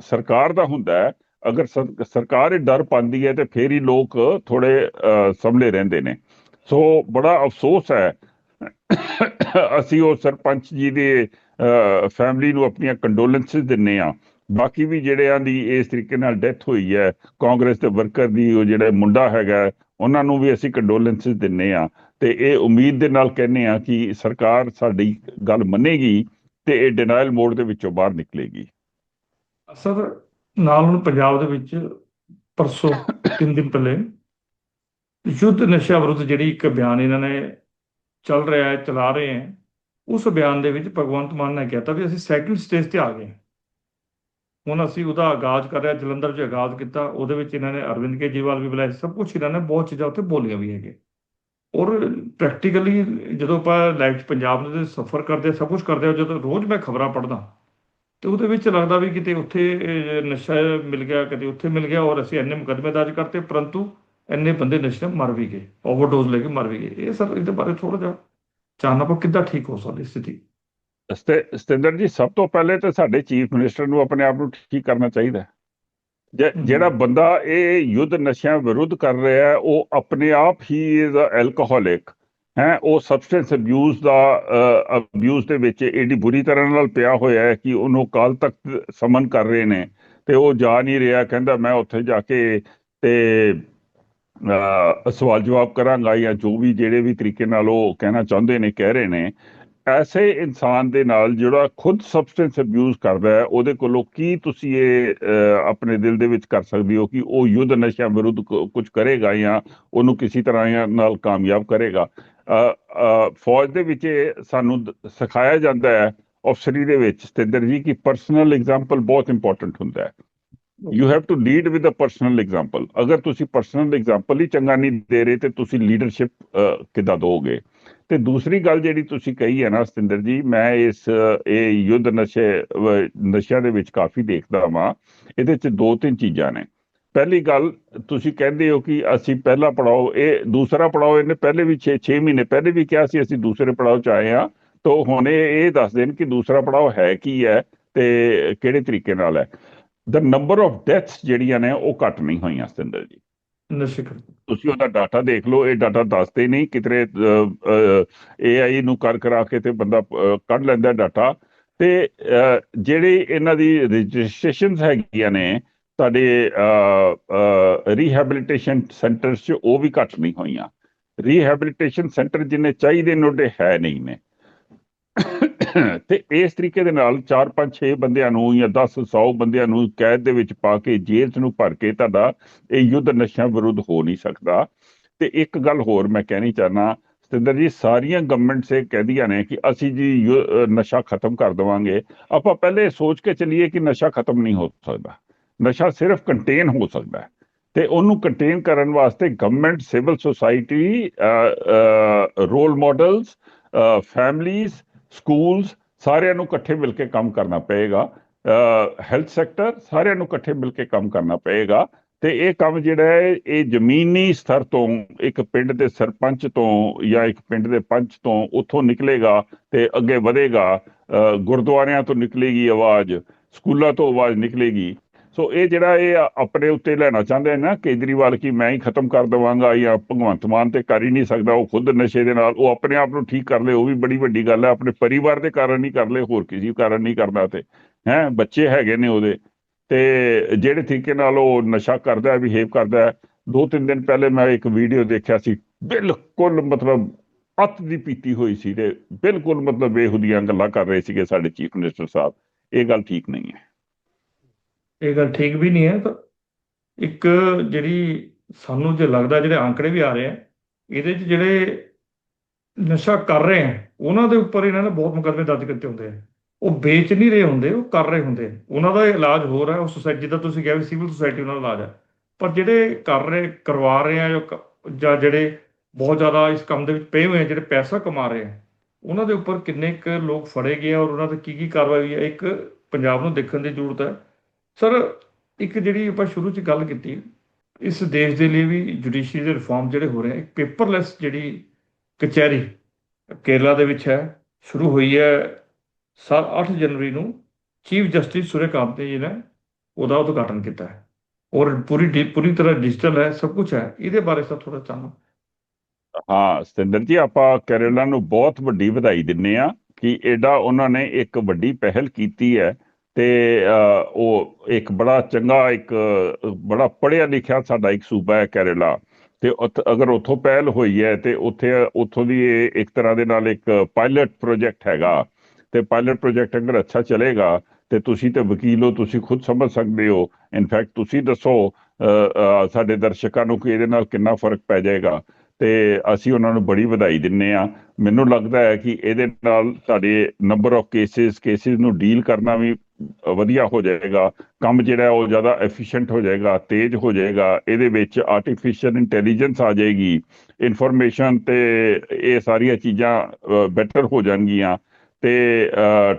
ਸਰਕਾਰ ਦਾ ਹੁੰਦਾ ਹੈ ਅਗਰ ਸਰ- ਸਰਕਾਰ ਇਹ ਡਰ ਪਾਉਂਦੀ ਹੈ ਤੇ ਫੇਰ ਹੀ ਲੋਕ ਥੋੜੇ ਸੰਭਲੇ ਰਹਿੰਦੇ ਨੇ। ਸੋ ਬੜਾ ਅਫਸੋਸ ਹੈ, ਅਸੀਂ ਉਹ ਸਰਪੰਚ ਜੀ ਦੇ ਫੈਮਿਲੀ ਨੂੰ ਆਪਣੀਆਂ ਕੰਡੋਲੈਂਸਸ ਦਿੰਨੇ ਆ ਬਾਕੀ ਵੀ ਜਿਹੜਿਆਂ ਦੀ ਇਸ ਤਰੀਕੇ ਨਾਲ ਡੈਥ ਹੋਈ ਹੈ, ਕਾਂਗਰਸ ਦੇ ਵਰਕਰ ਦੀ, ਉਹ ਜਿਹੜਾ ਮੁੰਡਾ ਹੈਗਾ, ਉਹਨਾਂ ਨੂੰ ਵੀ ਅਸੀਂ ਕੰਡੋਲੈਂਸਸ ਦਿੰਨੇ ਆ ਤੇ ਇਹ ਉਮੀਦ ਦੇ ਨਾਲ ਕਹਿੰਨੇ ਆ ਕਿ ਸਰਕਾਰ ਸਾਡੀ ਗੱਲ ਮੰਨੇਗੀ ਤੇ ਇਹ ਡਿਨਾਇਲ ਮੋਡ ਦੇ ਵਿੱਚੋਂ ਬਾਹਰ ਨਿਕਲੇਗੀ। ਸਰ ਨਾਲ ਹੁਣ ਪੰਜਾਬ ਦੇ ਵਿੱਚ ਪਰਸੋਂ ਤਿੰਨ ਦਿਨ ਪਹਿਲੇ ਯੁੱਧ ਨਸ਼ਾ ਵਿਰੁੱਧ ਜਿਹੜੀ ਇੱਕ ਬਿਆਨ ਇਹਨਾਂ ਨੇ ਚੱਲ ਰਿਹਾ ਹੈ ਚਲਾ ਰਹੇ ਹੈ ਉਸ ਬਿਆਨ ਦੇ ਵਿੱਚ ਭਗਵੰਤ ਮਾਨ ਨੇ ਕਿਹਾ ਤਾਂ ਵੀ ਅਸੀਂ ਸੈਕਿੰਡ ਸਟੇਜ ਤੇ ਆ ਗਏ ਹੁਣ ਅਸੀਂ ਉਹਦਾ ਆਗਾਜ਼ ਕਰ ਰਿਹਾ ਜਲੰਧਰ 'ਚ ਆਗਾਜ਼ ਕੀਤਾ ਉਹਦੇ ਵਿੱਚ ਇਹਨਾਂ ਨੇ ਅਰਵਿੰਦ ਕੇਜਰੀਵਾਲ ਵੀ ਬੁਲਾਇਆ ਸਭ ਕੁਝ ਇਹਨਾਂ ਨੇ ਬਹੁਤ ਚੀਜ਼ਾਂ ਉੱਥੇ ਬੋਲੀਆਂ ਵੀ ਹੈਗੇ ਔਰ ਪ੍ਰੈਕਟੀਕਲੀ ਜਦੋਂ ਆਪਾਂ ਲਾਈਵ 'ਚ ਪੰਜਾਬ ਦੇ ਸਫ਼ਰ ਕਰਦੇ ਸਭ ਕੁਝ ਕਰਦੇ ਹਾਂ, ਜਦੋਂ ਰੋਜ਼ ਮੈਂ ਖਬਰਾਂ ਪੜ੍ਹਦਾ ਤੇ ਉਹਦੇ ਵਿੱਚ ਲੱਗਦਾ ਵੀ ਕਿਤੇ ਉੱਥੇ ਨਸ਼ਾ ਮਿਲ ਗਿਆ ਕਿਤੇ ਉੱਥੇ ਮਿਲ ਗਿਆ ਔਰ ਅਸੀਂ ਇੰਨੇ ਮੁਕੱਦਮੇ ਦਰਜ ਕਰਤੇ ਪਰੰਤੂ ਇੰਨੇ ਬੰਦੇ ਨਸ਼ੇ ਮਰ ਵੀ ਗਏ ਓਵਰਡੋਜ਼ ਲੈ ਕੇ ਮਰ ਵੀ ਗਏ। ਇਹ ਸਰ ਇਹਦੇ ਬਾਰੇ ਥੋੜਾ ਜਿਹਾ ਚਾਨਣਾ ਪਾ ਕਿੱਦਾਂ ਠੀਕ ਹੋ ਸਕਦੀ ਸਥਿਤੀ? ਸਤੇ- ਸਤਿੰਦਰ ਜੀ ਸਭ ਤੋਂ ਪਹਿਲੇ ਤਾਂ ਸਾਡੇ ਚੀਫ ਮਿਨਿਸਟਰ ਨੂੰ ਆਪਣੇ ਆਪ ਨੂੰ ਠੀਕ ਕਰਨਾ ਚਾਹੀਦਾ। ਜਿਹੜਾ ਬੰਦਾ ਇਹ ਯੁੱਧ ਨਸ਼ਿਆਂ ਵਿਰੁੱਧ ਕਰ ਰਿਹਾ ਹੈ ਉਹ ਆਪਣੇ ਆਪ ਹੀ ਇਜ਼ ਐਲਕੋਹੋਲਿਕ। ਹੈ, ਉਹ ਸਬਸਟੈਂਸ ਅਬਿਊਜ਼ ਦਾ ਅਬਿਊਜ਼ ਦੇ ਵਿੱਚ ਏਡੀ ਬੁਰੀ ਤਰ੍ਹਾਂ ਨਾਲ ਪਿਆ ਹੋਇਆ ਹੈ ਕਿ ਉਹਨੂੰ ਕਾਲ ਤੱਕ ਸਮਨ ਕਰ ਰਹੇ ਨੇ। ਤੇ ਉਹ ਜਾ ਨਹੀਂ ਰਿਹਾ, ਕਹਿੰਦਾ ਮੈਂ ਉੱਥੇ ਜਾ ਕੇ ਤੇ ਸਵਾਲ ਜਵਾਬ ਕਰਾਂਗਾ ਜਾਂ ਜੋ ਵੀ ਜਿਹੜੇ ਵੀ ਤਰੀਕੇ ਨਾਲ ਉਹ ਕਹਿਣਾ ਚਾਹੁੰਦੇ ਨੇ, ਕਹਿ ਰਹੇ ਨੇ। ਐਸੇ ਇਨਸਾਨ ਦੇ ਨਾਲ ਜਿਹੜਾ ਖੁਦ ਸਬਸਟੈਂਸ ਅਬਿਊਜ਼ ਕਰਦਾ ਹੈ, ਉਹਦੇ ਕੋਲੋਂ ਕੀ ਤੁਸੀਂ ਇਹ ਆਪਣੇ ਦਿਲ ਦੇ ਵਿੱਚ ਕਰ ਸਕਦੇ ਹੋ ਕਿ ਉਹ ਯੁੱਧ ਨਸ਼ਿਆਂ ਵਿਰੁੱਧ ਕੁਝ ਕਰੇਗਾ ਜਾਂ ਉਹਨੂੰ ਕਿਸੇ ਤਰ੍ਹਾਂ ਨਾਲ ਕਾਮਯਾਬ ਕਰੇਗਾ? ਫੌਜ ਦੇ ਵਿੱਚ ਸਾਨੂੰ ਸਿਖਾਇਆ ਜਾਂਦਾ ਹੈ ਅਫਸਰੀ ਦੇ ਵਿੱਚ। ਸਤਿੰਦਰ ਜੀ, ਕਿ ਪਰਸਨਲ ਐਗਜ਼ਾਮਪਲ ਬਹੁਤ ਇੰਪੋਰਟੈਂਟ ਹੁੰਦਾ ਹੈ। You have to lead with a personal example ਅਗਰ ਤੁਸੀਂ ਪਰਸਨਲ ਐਗਜ਼ਾਮਪਲ ਹੀ ਚੰਗਾ ਨਹੀਂ ਦੇ ਰਹੇ, ਤੇ ਤੁਸੀਂ ਲੀਡਰਸ਼ਿਪ ਕਿੱਦਾਂ ਦੋਗੇ? ਤੇ ਦੂਸਰੀ ਗੱਲ ਜਿਹੜੀ ਤੁਸੀਂ ਕਹੀ ਹੈ ਨਾ ਸਤਿੰਦਰ ਜੀ, ਮੈਂ ਇਸ, ਇਹ ਯੁੱਧ ਨਸ਼ੇ ਨਸ਼ਿਆਂ ਦੇ ਵਿੱਚ ਕਾਫੀ ਦੇਖਦਾ ਵਾਂ। ਇਹਦੇ ਚ ਦੋ ਤਿੰਨ ਚੀਜ਼ਾਂ ਨੇ। ਪਹਿਲੀ ਗੱਲ ਤੁਸੀਂ ਕਹਿੰਦੇ ਹੋ ਕਿ ਅਸੀਂ ਪਹਿਲਾ ਪੜਾਓ ਇਹ ਦੂਸਰਾ ਪੜਾਓ ਇਹਨੇ ਪਹਿਲੇ ਵੀ 6 6 ਮਹੀਨੇ ਪਹਿਲੇ ਵੀ ਕਿਹਾ ਸੀ ਅਸੀਂ ਦੂਸਰੇ ਪੜਾਓ ਚ ਆਏ ਆ ਤਾਂ ਹੁਣ ਇਹ ਦੱਸ ਦੇਣ ਕਿ ਦੂਸਰਾ ਪੜਾਓ ਹੈ ਕੀ ਹੈ ਤੇ ਕਿਹੜੇ ਤਰੀਕੇ ਨਾਲ ਹੈ। ਦ ਨੰਬਰ ਆਫ ਡੈਥਸ ਜਿਹੜੀਆਂ ਨੇ ਉਹ ਘੱਟ ਨਹੀਂ ਹੋਈਆਂ ਸਤਿੰਦਰ ਜੀ। ਨਸ਼ੇ ਕਰ ਤੁਸੀਂ ਉਹਦਾ ਡਾਟਾ ਦੇਖ ਲਓ ਇਹ ਡਾਟਾ ਦੱਸਦੇ ਨਹੀਂ ਕਿਤਰੇ AI ਨੂੰ ਕਰ ਕਰਾ ਕੇ ਤੇ ਬੰਦਾ ਕੱਢ ਲੈਂਦਾ ਡਾਟਾ ਤੇ ਜਿਹੜੇ ਇਹਨਾਂ ਦੀ ਰਜਿਸਟ੍ਰੇਸ਼ਨਸ ਹੈਗੀਆਂ ਨੇ ਤੁਹਾਡੇ ਰੀਹੈਬਿਲਿਟੇਸ਼ਨ ਸੈਂਟਰ 'ਚ ਉਹ ਵੀ ਘੱਟ ਨਹੀਂ ਹੋਈਆਂ। ਰੀਹੈਬਿਲਿਟੇਸ਼ਨ ਸੈਂਟਰ ਜਿੰਨੇ ਚਾਹੀਦੇ ਨੇ, ਉਹਦੇ ਹੈ ਨਹੀਂ ਨੇ। ਤੇ ਇਸ ਤਰੀਕੇ ਦੇ ਨਾਲ 4 5 6 ਬੰਦਿਆਂ ਨੂੰ ਜਾਂ 10 100 ਬੰਦਿਆਂ ਨੂੰ ਕੈਦ ਦੇ ਵਿੱਚ ਪਾ ਕੇ ਜੇਲ੍ਹ ਨੂੰ ਭਰ ਕੇ ਤੁਹਾਡਾ ਇਹ ਯੁੱਧ ਨਸ਼ਿਆਂ ਵਿਰੁੱਧ ਹੋ ਨਹੀਂ ਸਕਦਾ। ਤੇ ਇੱਕ ਗੱਲ ਹੋਰ ਮੈਂ ਕਹਿਣੀ ਚਾਹਨਾ ਸਤਿੰਦਰ ਜੀ, ਸਾਰੀਆਂ ਗਵਰਨਮੈਂਟਸ ਇਹ ਕਹਿੰਦੀਆਂ ਨੇ ਕਿ ਅਸੀਂ ਜੀ ਨਸ਼ਾ ਖਤਮ ਕਰ ਦੇਵਾਂਗੇ। ਆਪਾਂ ਪਹਿਲੇ ਸੋਚ ਕੇ ਚੱਲੀਏ ਕਿ ਨਸ਼ਾ ਖਤਮ ਨਹੀਂ ਹੋ ਸਕਦਾ। ਨਸ਼ਾ ਸਿਰਫ ਕੰਟੇਨ ਹੋ ਸਕਦਾ ਹੈ। ਤੇ ਉਹਨੂੰ ਕੰਟੇਨ ਕਰਨ ਵਾਸਤੇ government civil society role models families schools ਸਾਰਿਆਂ ਨੂੰ ਇਕੱਠੇ ਮਿਲ ਕੇ ਕੰਮ ਕਰਨਾ ਪਏਗਾ। ਹੈਲਥ ਸੈਕਟਰ ਸਾਰਿਆਂ ਨੂੰ ਇਕੱਠੇ ਮਿਲ ਕੇ ਕੰਮ ਕਰਨਾ ਪਏਗਾ। ਤੇ ਇਹ ਕੰਮ ਜਿਹੜਾ ਹੈ, ਇਹ ਜ਼ਮੀਨੀ ਸਤਰ ਤੋਂ ਇੱਕ ਪਿੰਡ ਦੇ ਸਰਪੰਚ ਤੋਂ ਜਾਂ ਇੱਕ ਪਿੰਡ ਦੇ ਪੰਚ ਤੋਂ ਉੱਥੋਂ ਨਿਕਲੇਗਾ ਤੇ ਅੱਗੇ ਵਧੇਗਾ। ਗੁਰਦੁਆਰਿਆਂ ਤੋਂ ਨਿਕਲੇਗੀ ਆਵਾਜ਼, ਸਕੂਲਾਂ ਤੋਂ ਆਵਾਜ਼ ਨਿਕਲੇਗੀ। ਸੋ ਇਹ ਜਿਹੜਾ ਇਹ ਆਪਣੇ ਉੱਤੇ ਲੈਣਾ ਚਾਹੁੰਦੇ ਨਾ, ਕੇਜਰੀਵਾਲ ਕਿ ਮੈਂ ਹੀ ਖਤਮ ਕਰ ਦਵਾਂਗਾ ਜਾਂ ਭਗਵੰਤ ਮਾਨ ਤੇ ਕਰ ਹੀ ਨਹੀਂ ਸਕਦਾ, ਉਹ ਖੁਦ ਨਸ਼ੇ ਦੇ ਨਾਲ, ਉਹ ਆਪਣੇ ਆਪ ਨੂੰ ਠੀਕ ਕਰ ਲੇ, ਉਹ ਵੀ ਬੜੀ ਵੱਡੀ ਗੱਲ ਹੈ ਆਪਣੇ ਪਰਿਵਾਰ ਦੇ ਕਾਰਨ ਨਹੀਂ ਕਰ ਲੇ, ਹੋਰ ਕਿਸੇ ਕਾਰਨ ਨਹੀਂ ਕਰਦਾ ਤੇ। ਹੈ, ਬੱਚੇ ਹੈਗੇ ਨੇ ਉਹਦੇ। ਤੇ ਜਿਹੜੇ ਤਰੀਕੇ ਨਾਲ ਉਹ ਨਸ਼ਾ ਕਰਦਾ ਹੈ, ਬਿਹੇਵ ਕਰਦਾ ਹੈ ਦੋ ਤਿੰਨ ਦਿਨ ਪਹਿਲੇ ਮੈਂ ਇੱਕ ਵੀਡੀਓ ਦੇਖਿਆ ਸੀ, ਬਿਲਕੁਲ ਮਤਲਬ ਅੱਤ ਦੀ ਪੀਤੀ ਹੋਈ ਸੀ ਤੇ ਬਿਲਕੁਲ ਮਤਲਬ ਬੇਹੁਦੀਆਂ ਗੱਲਾਂ ਕਰ ਰਹੇ ਸੀਗੇ ਸਾਡੇ ਚੀਫ ਮਿਨਿਸਟਰ ਸਾਹਿਬ। ਇਹ ਗੱਲ ਠੀਕ ਨਹੀਂ ਹੈ। ਇਹ ਗੱਲ ਠੀਕ ਵੀ ਨਹੀਂ ਹੈ, ਤਾਂ ਇੱਕ ਜਿਹੜੀ ਸਾਨੂੰ ਜੇ ਲੱਗਦਾ ਜਿਹੜੇ ਆંકੜੇ ਵੀ ਆ ਰਹੇ ਆ, ਇਹਦੇ 'ਚ ਜਿਹੜੇ ਨਸ਼ਾ ਕਰ ਰਹੇ ਆ, ਉਹਨਾਂ ਦੇ ਉੱਪਰ ਇਹਨਾਂ ਨੇ ਬਹੁਤ ਮੁਕੱਦਮੇ ਦਰਜ ਕੀਤੇ ਹੁੰਦੇ ਆ। ਉਹ ਵੇਚ ਨਹੀਂ ਰਹੇ ਹੁੰਦੇ, ਉਹ ਕਰ ਰਹੇ ਹੁੰਦੇ ਉਹਨਾਂ ਦਾ ਇਲਾਜ ਹੋਰ ਹੈ ਉਹ ਸੁਸਾਇਟੀ ਜਿੱਦਾਂ ਤੁਸੀਂ ਕਿਹਾ ਵੀ ਸਿਵਲ ਸੁਸਾਇਟੀ ਉਹਨਾਂ ਦਾ ਇਲਾਜ ਹੈ ਪਰ ਜਿਹੜੇ ਕਰ ਰਹੇ, ਕਰਵਾ ਰਹੇ ਆ, ਜਾਂ ਜਿਹੜੇ ਬਹੁਤ ਜ਼ਿਆਦਾ ਇਸ ਕੰਮ ਦੇ ਵਿੱਚ ਪਏ ਹੋਏ ਆ, ਜਿਹੜੇ ਪੈਸਾ ਕਮਾ ਰਹੇ ਆ, ਉਹਨਾਂ ਦੇ ਉੱਪਰ ਕਿੰਨੇ ਕੁ ਲੋਕ ਫੜੇ ਗਏ ਆ, ਔਰ ਉਹਨਾਂ ਤੇ ਕੀ ਕੀ ਕਾਰਵਾਈ ਹੋਈ ਹੈ ਇੱਕ ਪੰਜਾਬ ਨੂੰ ਦੇਖਣ ਦੀ ਜ਼ਰੂਰਤ ਹੈ। ਸਰ ਇੱਕ ਜਿਹੜੀ ਆਪਾਂ ਸ਼ੁਰੂ 'ਚ ਗੱਲ ਕੀਤੀ, ਇਸ ਦੇਸ਼ ਦੇ ਲਈ ਵੀ ਜੁਡੀਸ਼ਰੀ ਦੇ ਰਿਫਾਰਮ ਜਿਹੜੇ ਹੋ ਰਹੇ ਆ ਪੇਪਰਲੈਸ ਜਿਹੜੀ ਕਚਹਿਰੀ ਕੇਰਲਾ ਦੇ ਵਿੱਚ ਹੈ, ਸ਼ੁਰੂ ਹੋਈ ਹੈ ਸਾਲ 8 ਜਨਵਰੀ ਨੂੰ, ਚੀਫ ਜਸਟਿਸ ਸੂਰਿਆਕਾਂਤ ਨੇ ਜੀ ਨੇ ਉਹਦਾ ਉਦਘਾਟਨ ਕੀਤਾ ਹੈ। ਔਰ ਪੂਰੀ ਡੀ- ਪੂਰੀ ਤਰ੍ਹਾਂ ਡਿਜੀਟਲ ਹੈ, ਸਭ ਕੁਝ ਹੈ, ਇਹਦੇ ਬਾਰੇ ਸਰ ਥੋੜਾ ਚਾਹਨਾ ਹਾਂ, ਸਤਿੰਦਰ ਜੀ, ਆਪਾਂ ਕੇਰਲਾ ਨੂੰ ਬਹੁਤ ਵੱਡੀ ਵਧਾਈ ਦਿੰਨੇ ਆ ਕਿ ਐਡਾ ਉਹਨਾਂ ਨੇ ਇੱਕ ਵੱਡੀ ਪਹਿਲ ਕੀਤੀ ਹੈ ਤੇ ਉਹ ਇੱਕ ਬੜਾ ਚੰਗਾ, ਇੱਕ, ਬੜਾ ਪੜ੍ਹਿਆ ਲਿਖਿਆ ਸਾਡਾ ਇੱਕ ਸੂਬਾ ਹੈ ਕੇਰਲਾ। ਤੇ ਉੱਥ- ਅਗਰ ਉੱਥੋਂ ਪਹਿਲ ਹੋਈ ਹੈ ਤੇ ਉੱਥੇ, ਉੱਥੋਂ ਦੀ ਇੱਕ ਤਰ੍ਹਾਂ ਦੇ ਨਾਲ ਇੱਕ ਪਾਇਲਟ ਪ੍ਰੋਜੈਕਟ ਹੈਗਾ। ਤੇ ਪਾਇਲਟ ਪ੍ਰੋਜੈਕਟ ਅਗਰ ਅੱਛਾ ਚੱਲੇਗਾ, ਤੇ ਤੁਸੀਂ ਤੇ ਵਕੀਲ ਹੋ, ਤੁਸੀਂ ਖੁਦ ਸਮਝ ਸਕਦੇ ਹੋ। ਇਨਫੈਕਟ ਤੁਸੀਂ ਦੱਸੋ ਸਾਡੇ ਦਰਸ਼ਕਾਂ ਨੂੰ ਕਿ ਇਹਦੇ ਨਾਲ ਕਿੰਨਾ ਫ਼ਰਕ ਪੈ ਜਾਏਗਾ। ਤੇ ਅਸੀਂ ਉਹਨਾਂ ਨੂੰ ਬੜੀ ਵਧਾਈ ਦਿੰਨੇ ਆ ਮੈਨੂੰ ਲੱਗਦਾ ਹੈ ਕਿ ਇਹਦੇ ਨਾਲ ਸਾਡੇ ਨੰਬਰ ਆਫ ਕੇਸਿਸ ਕੇਸਿਸ ਨੂੰ ਡੀਲ ਕਰਨਾ ਵੀ ਵਧੀਆ ਹੋ ਜਾਏਗਾ, ਕੰਮ ਜਿਹੜਾ ਉਹ ਜ਼ਿਆਦਾ ਐਫੀਸ਼ੀਐਂਟ ਹੋ ਜਾਏਗਾ, ਤੇਜ਼ ਹੋ ਜਾਏਗਾ, ਇਹਦੇ ਵਿੱਚ ਆਰਟੀਫੀਸ਼ੀਅਲ ਇੰਟੈਲੀਜੈਂਸ ਆ ਜਾਏਗੀ ਇਨਫੋਰਮੇਸ਼ਨ ਤੇ ਇਹ ਸਾਰੀਆਂ ਚੀਜ਼ਾਂ ਬੈਟਰ ਹੋ ਜਾਣਗੀਆਂ ਤੇ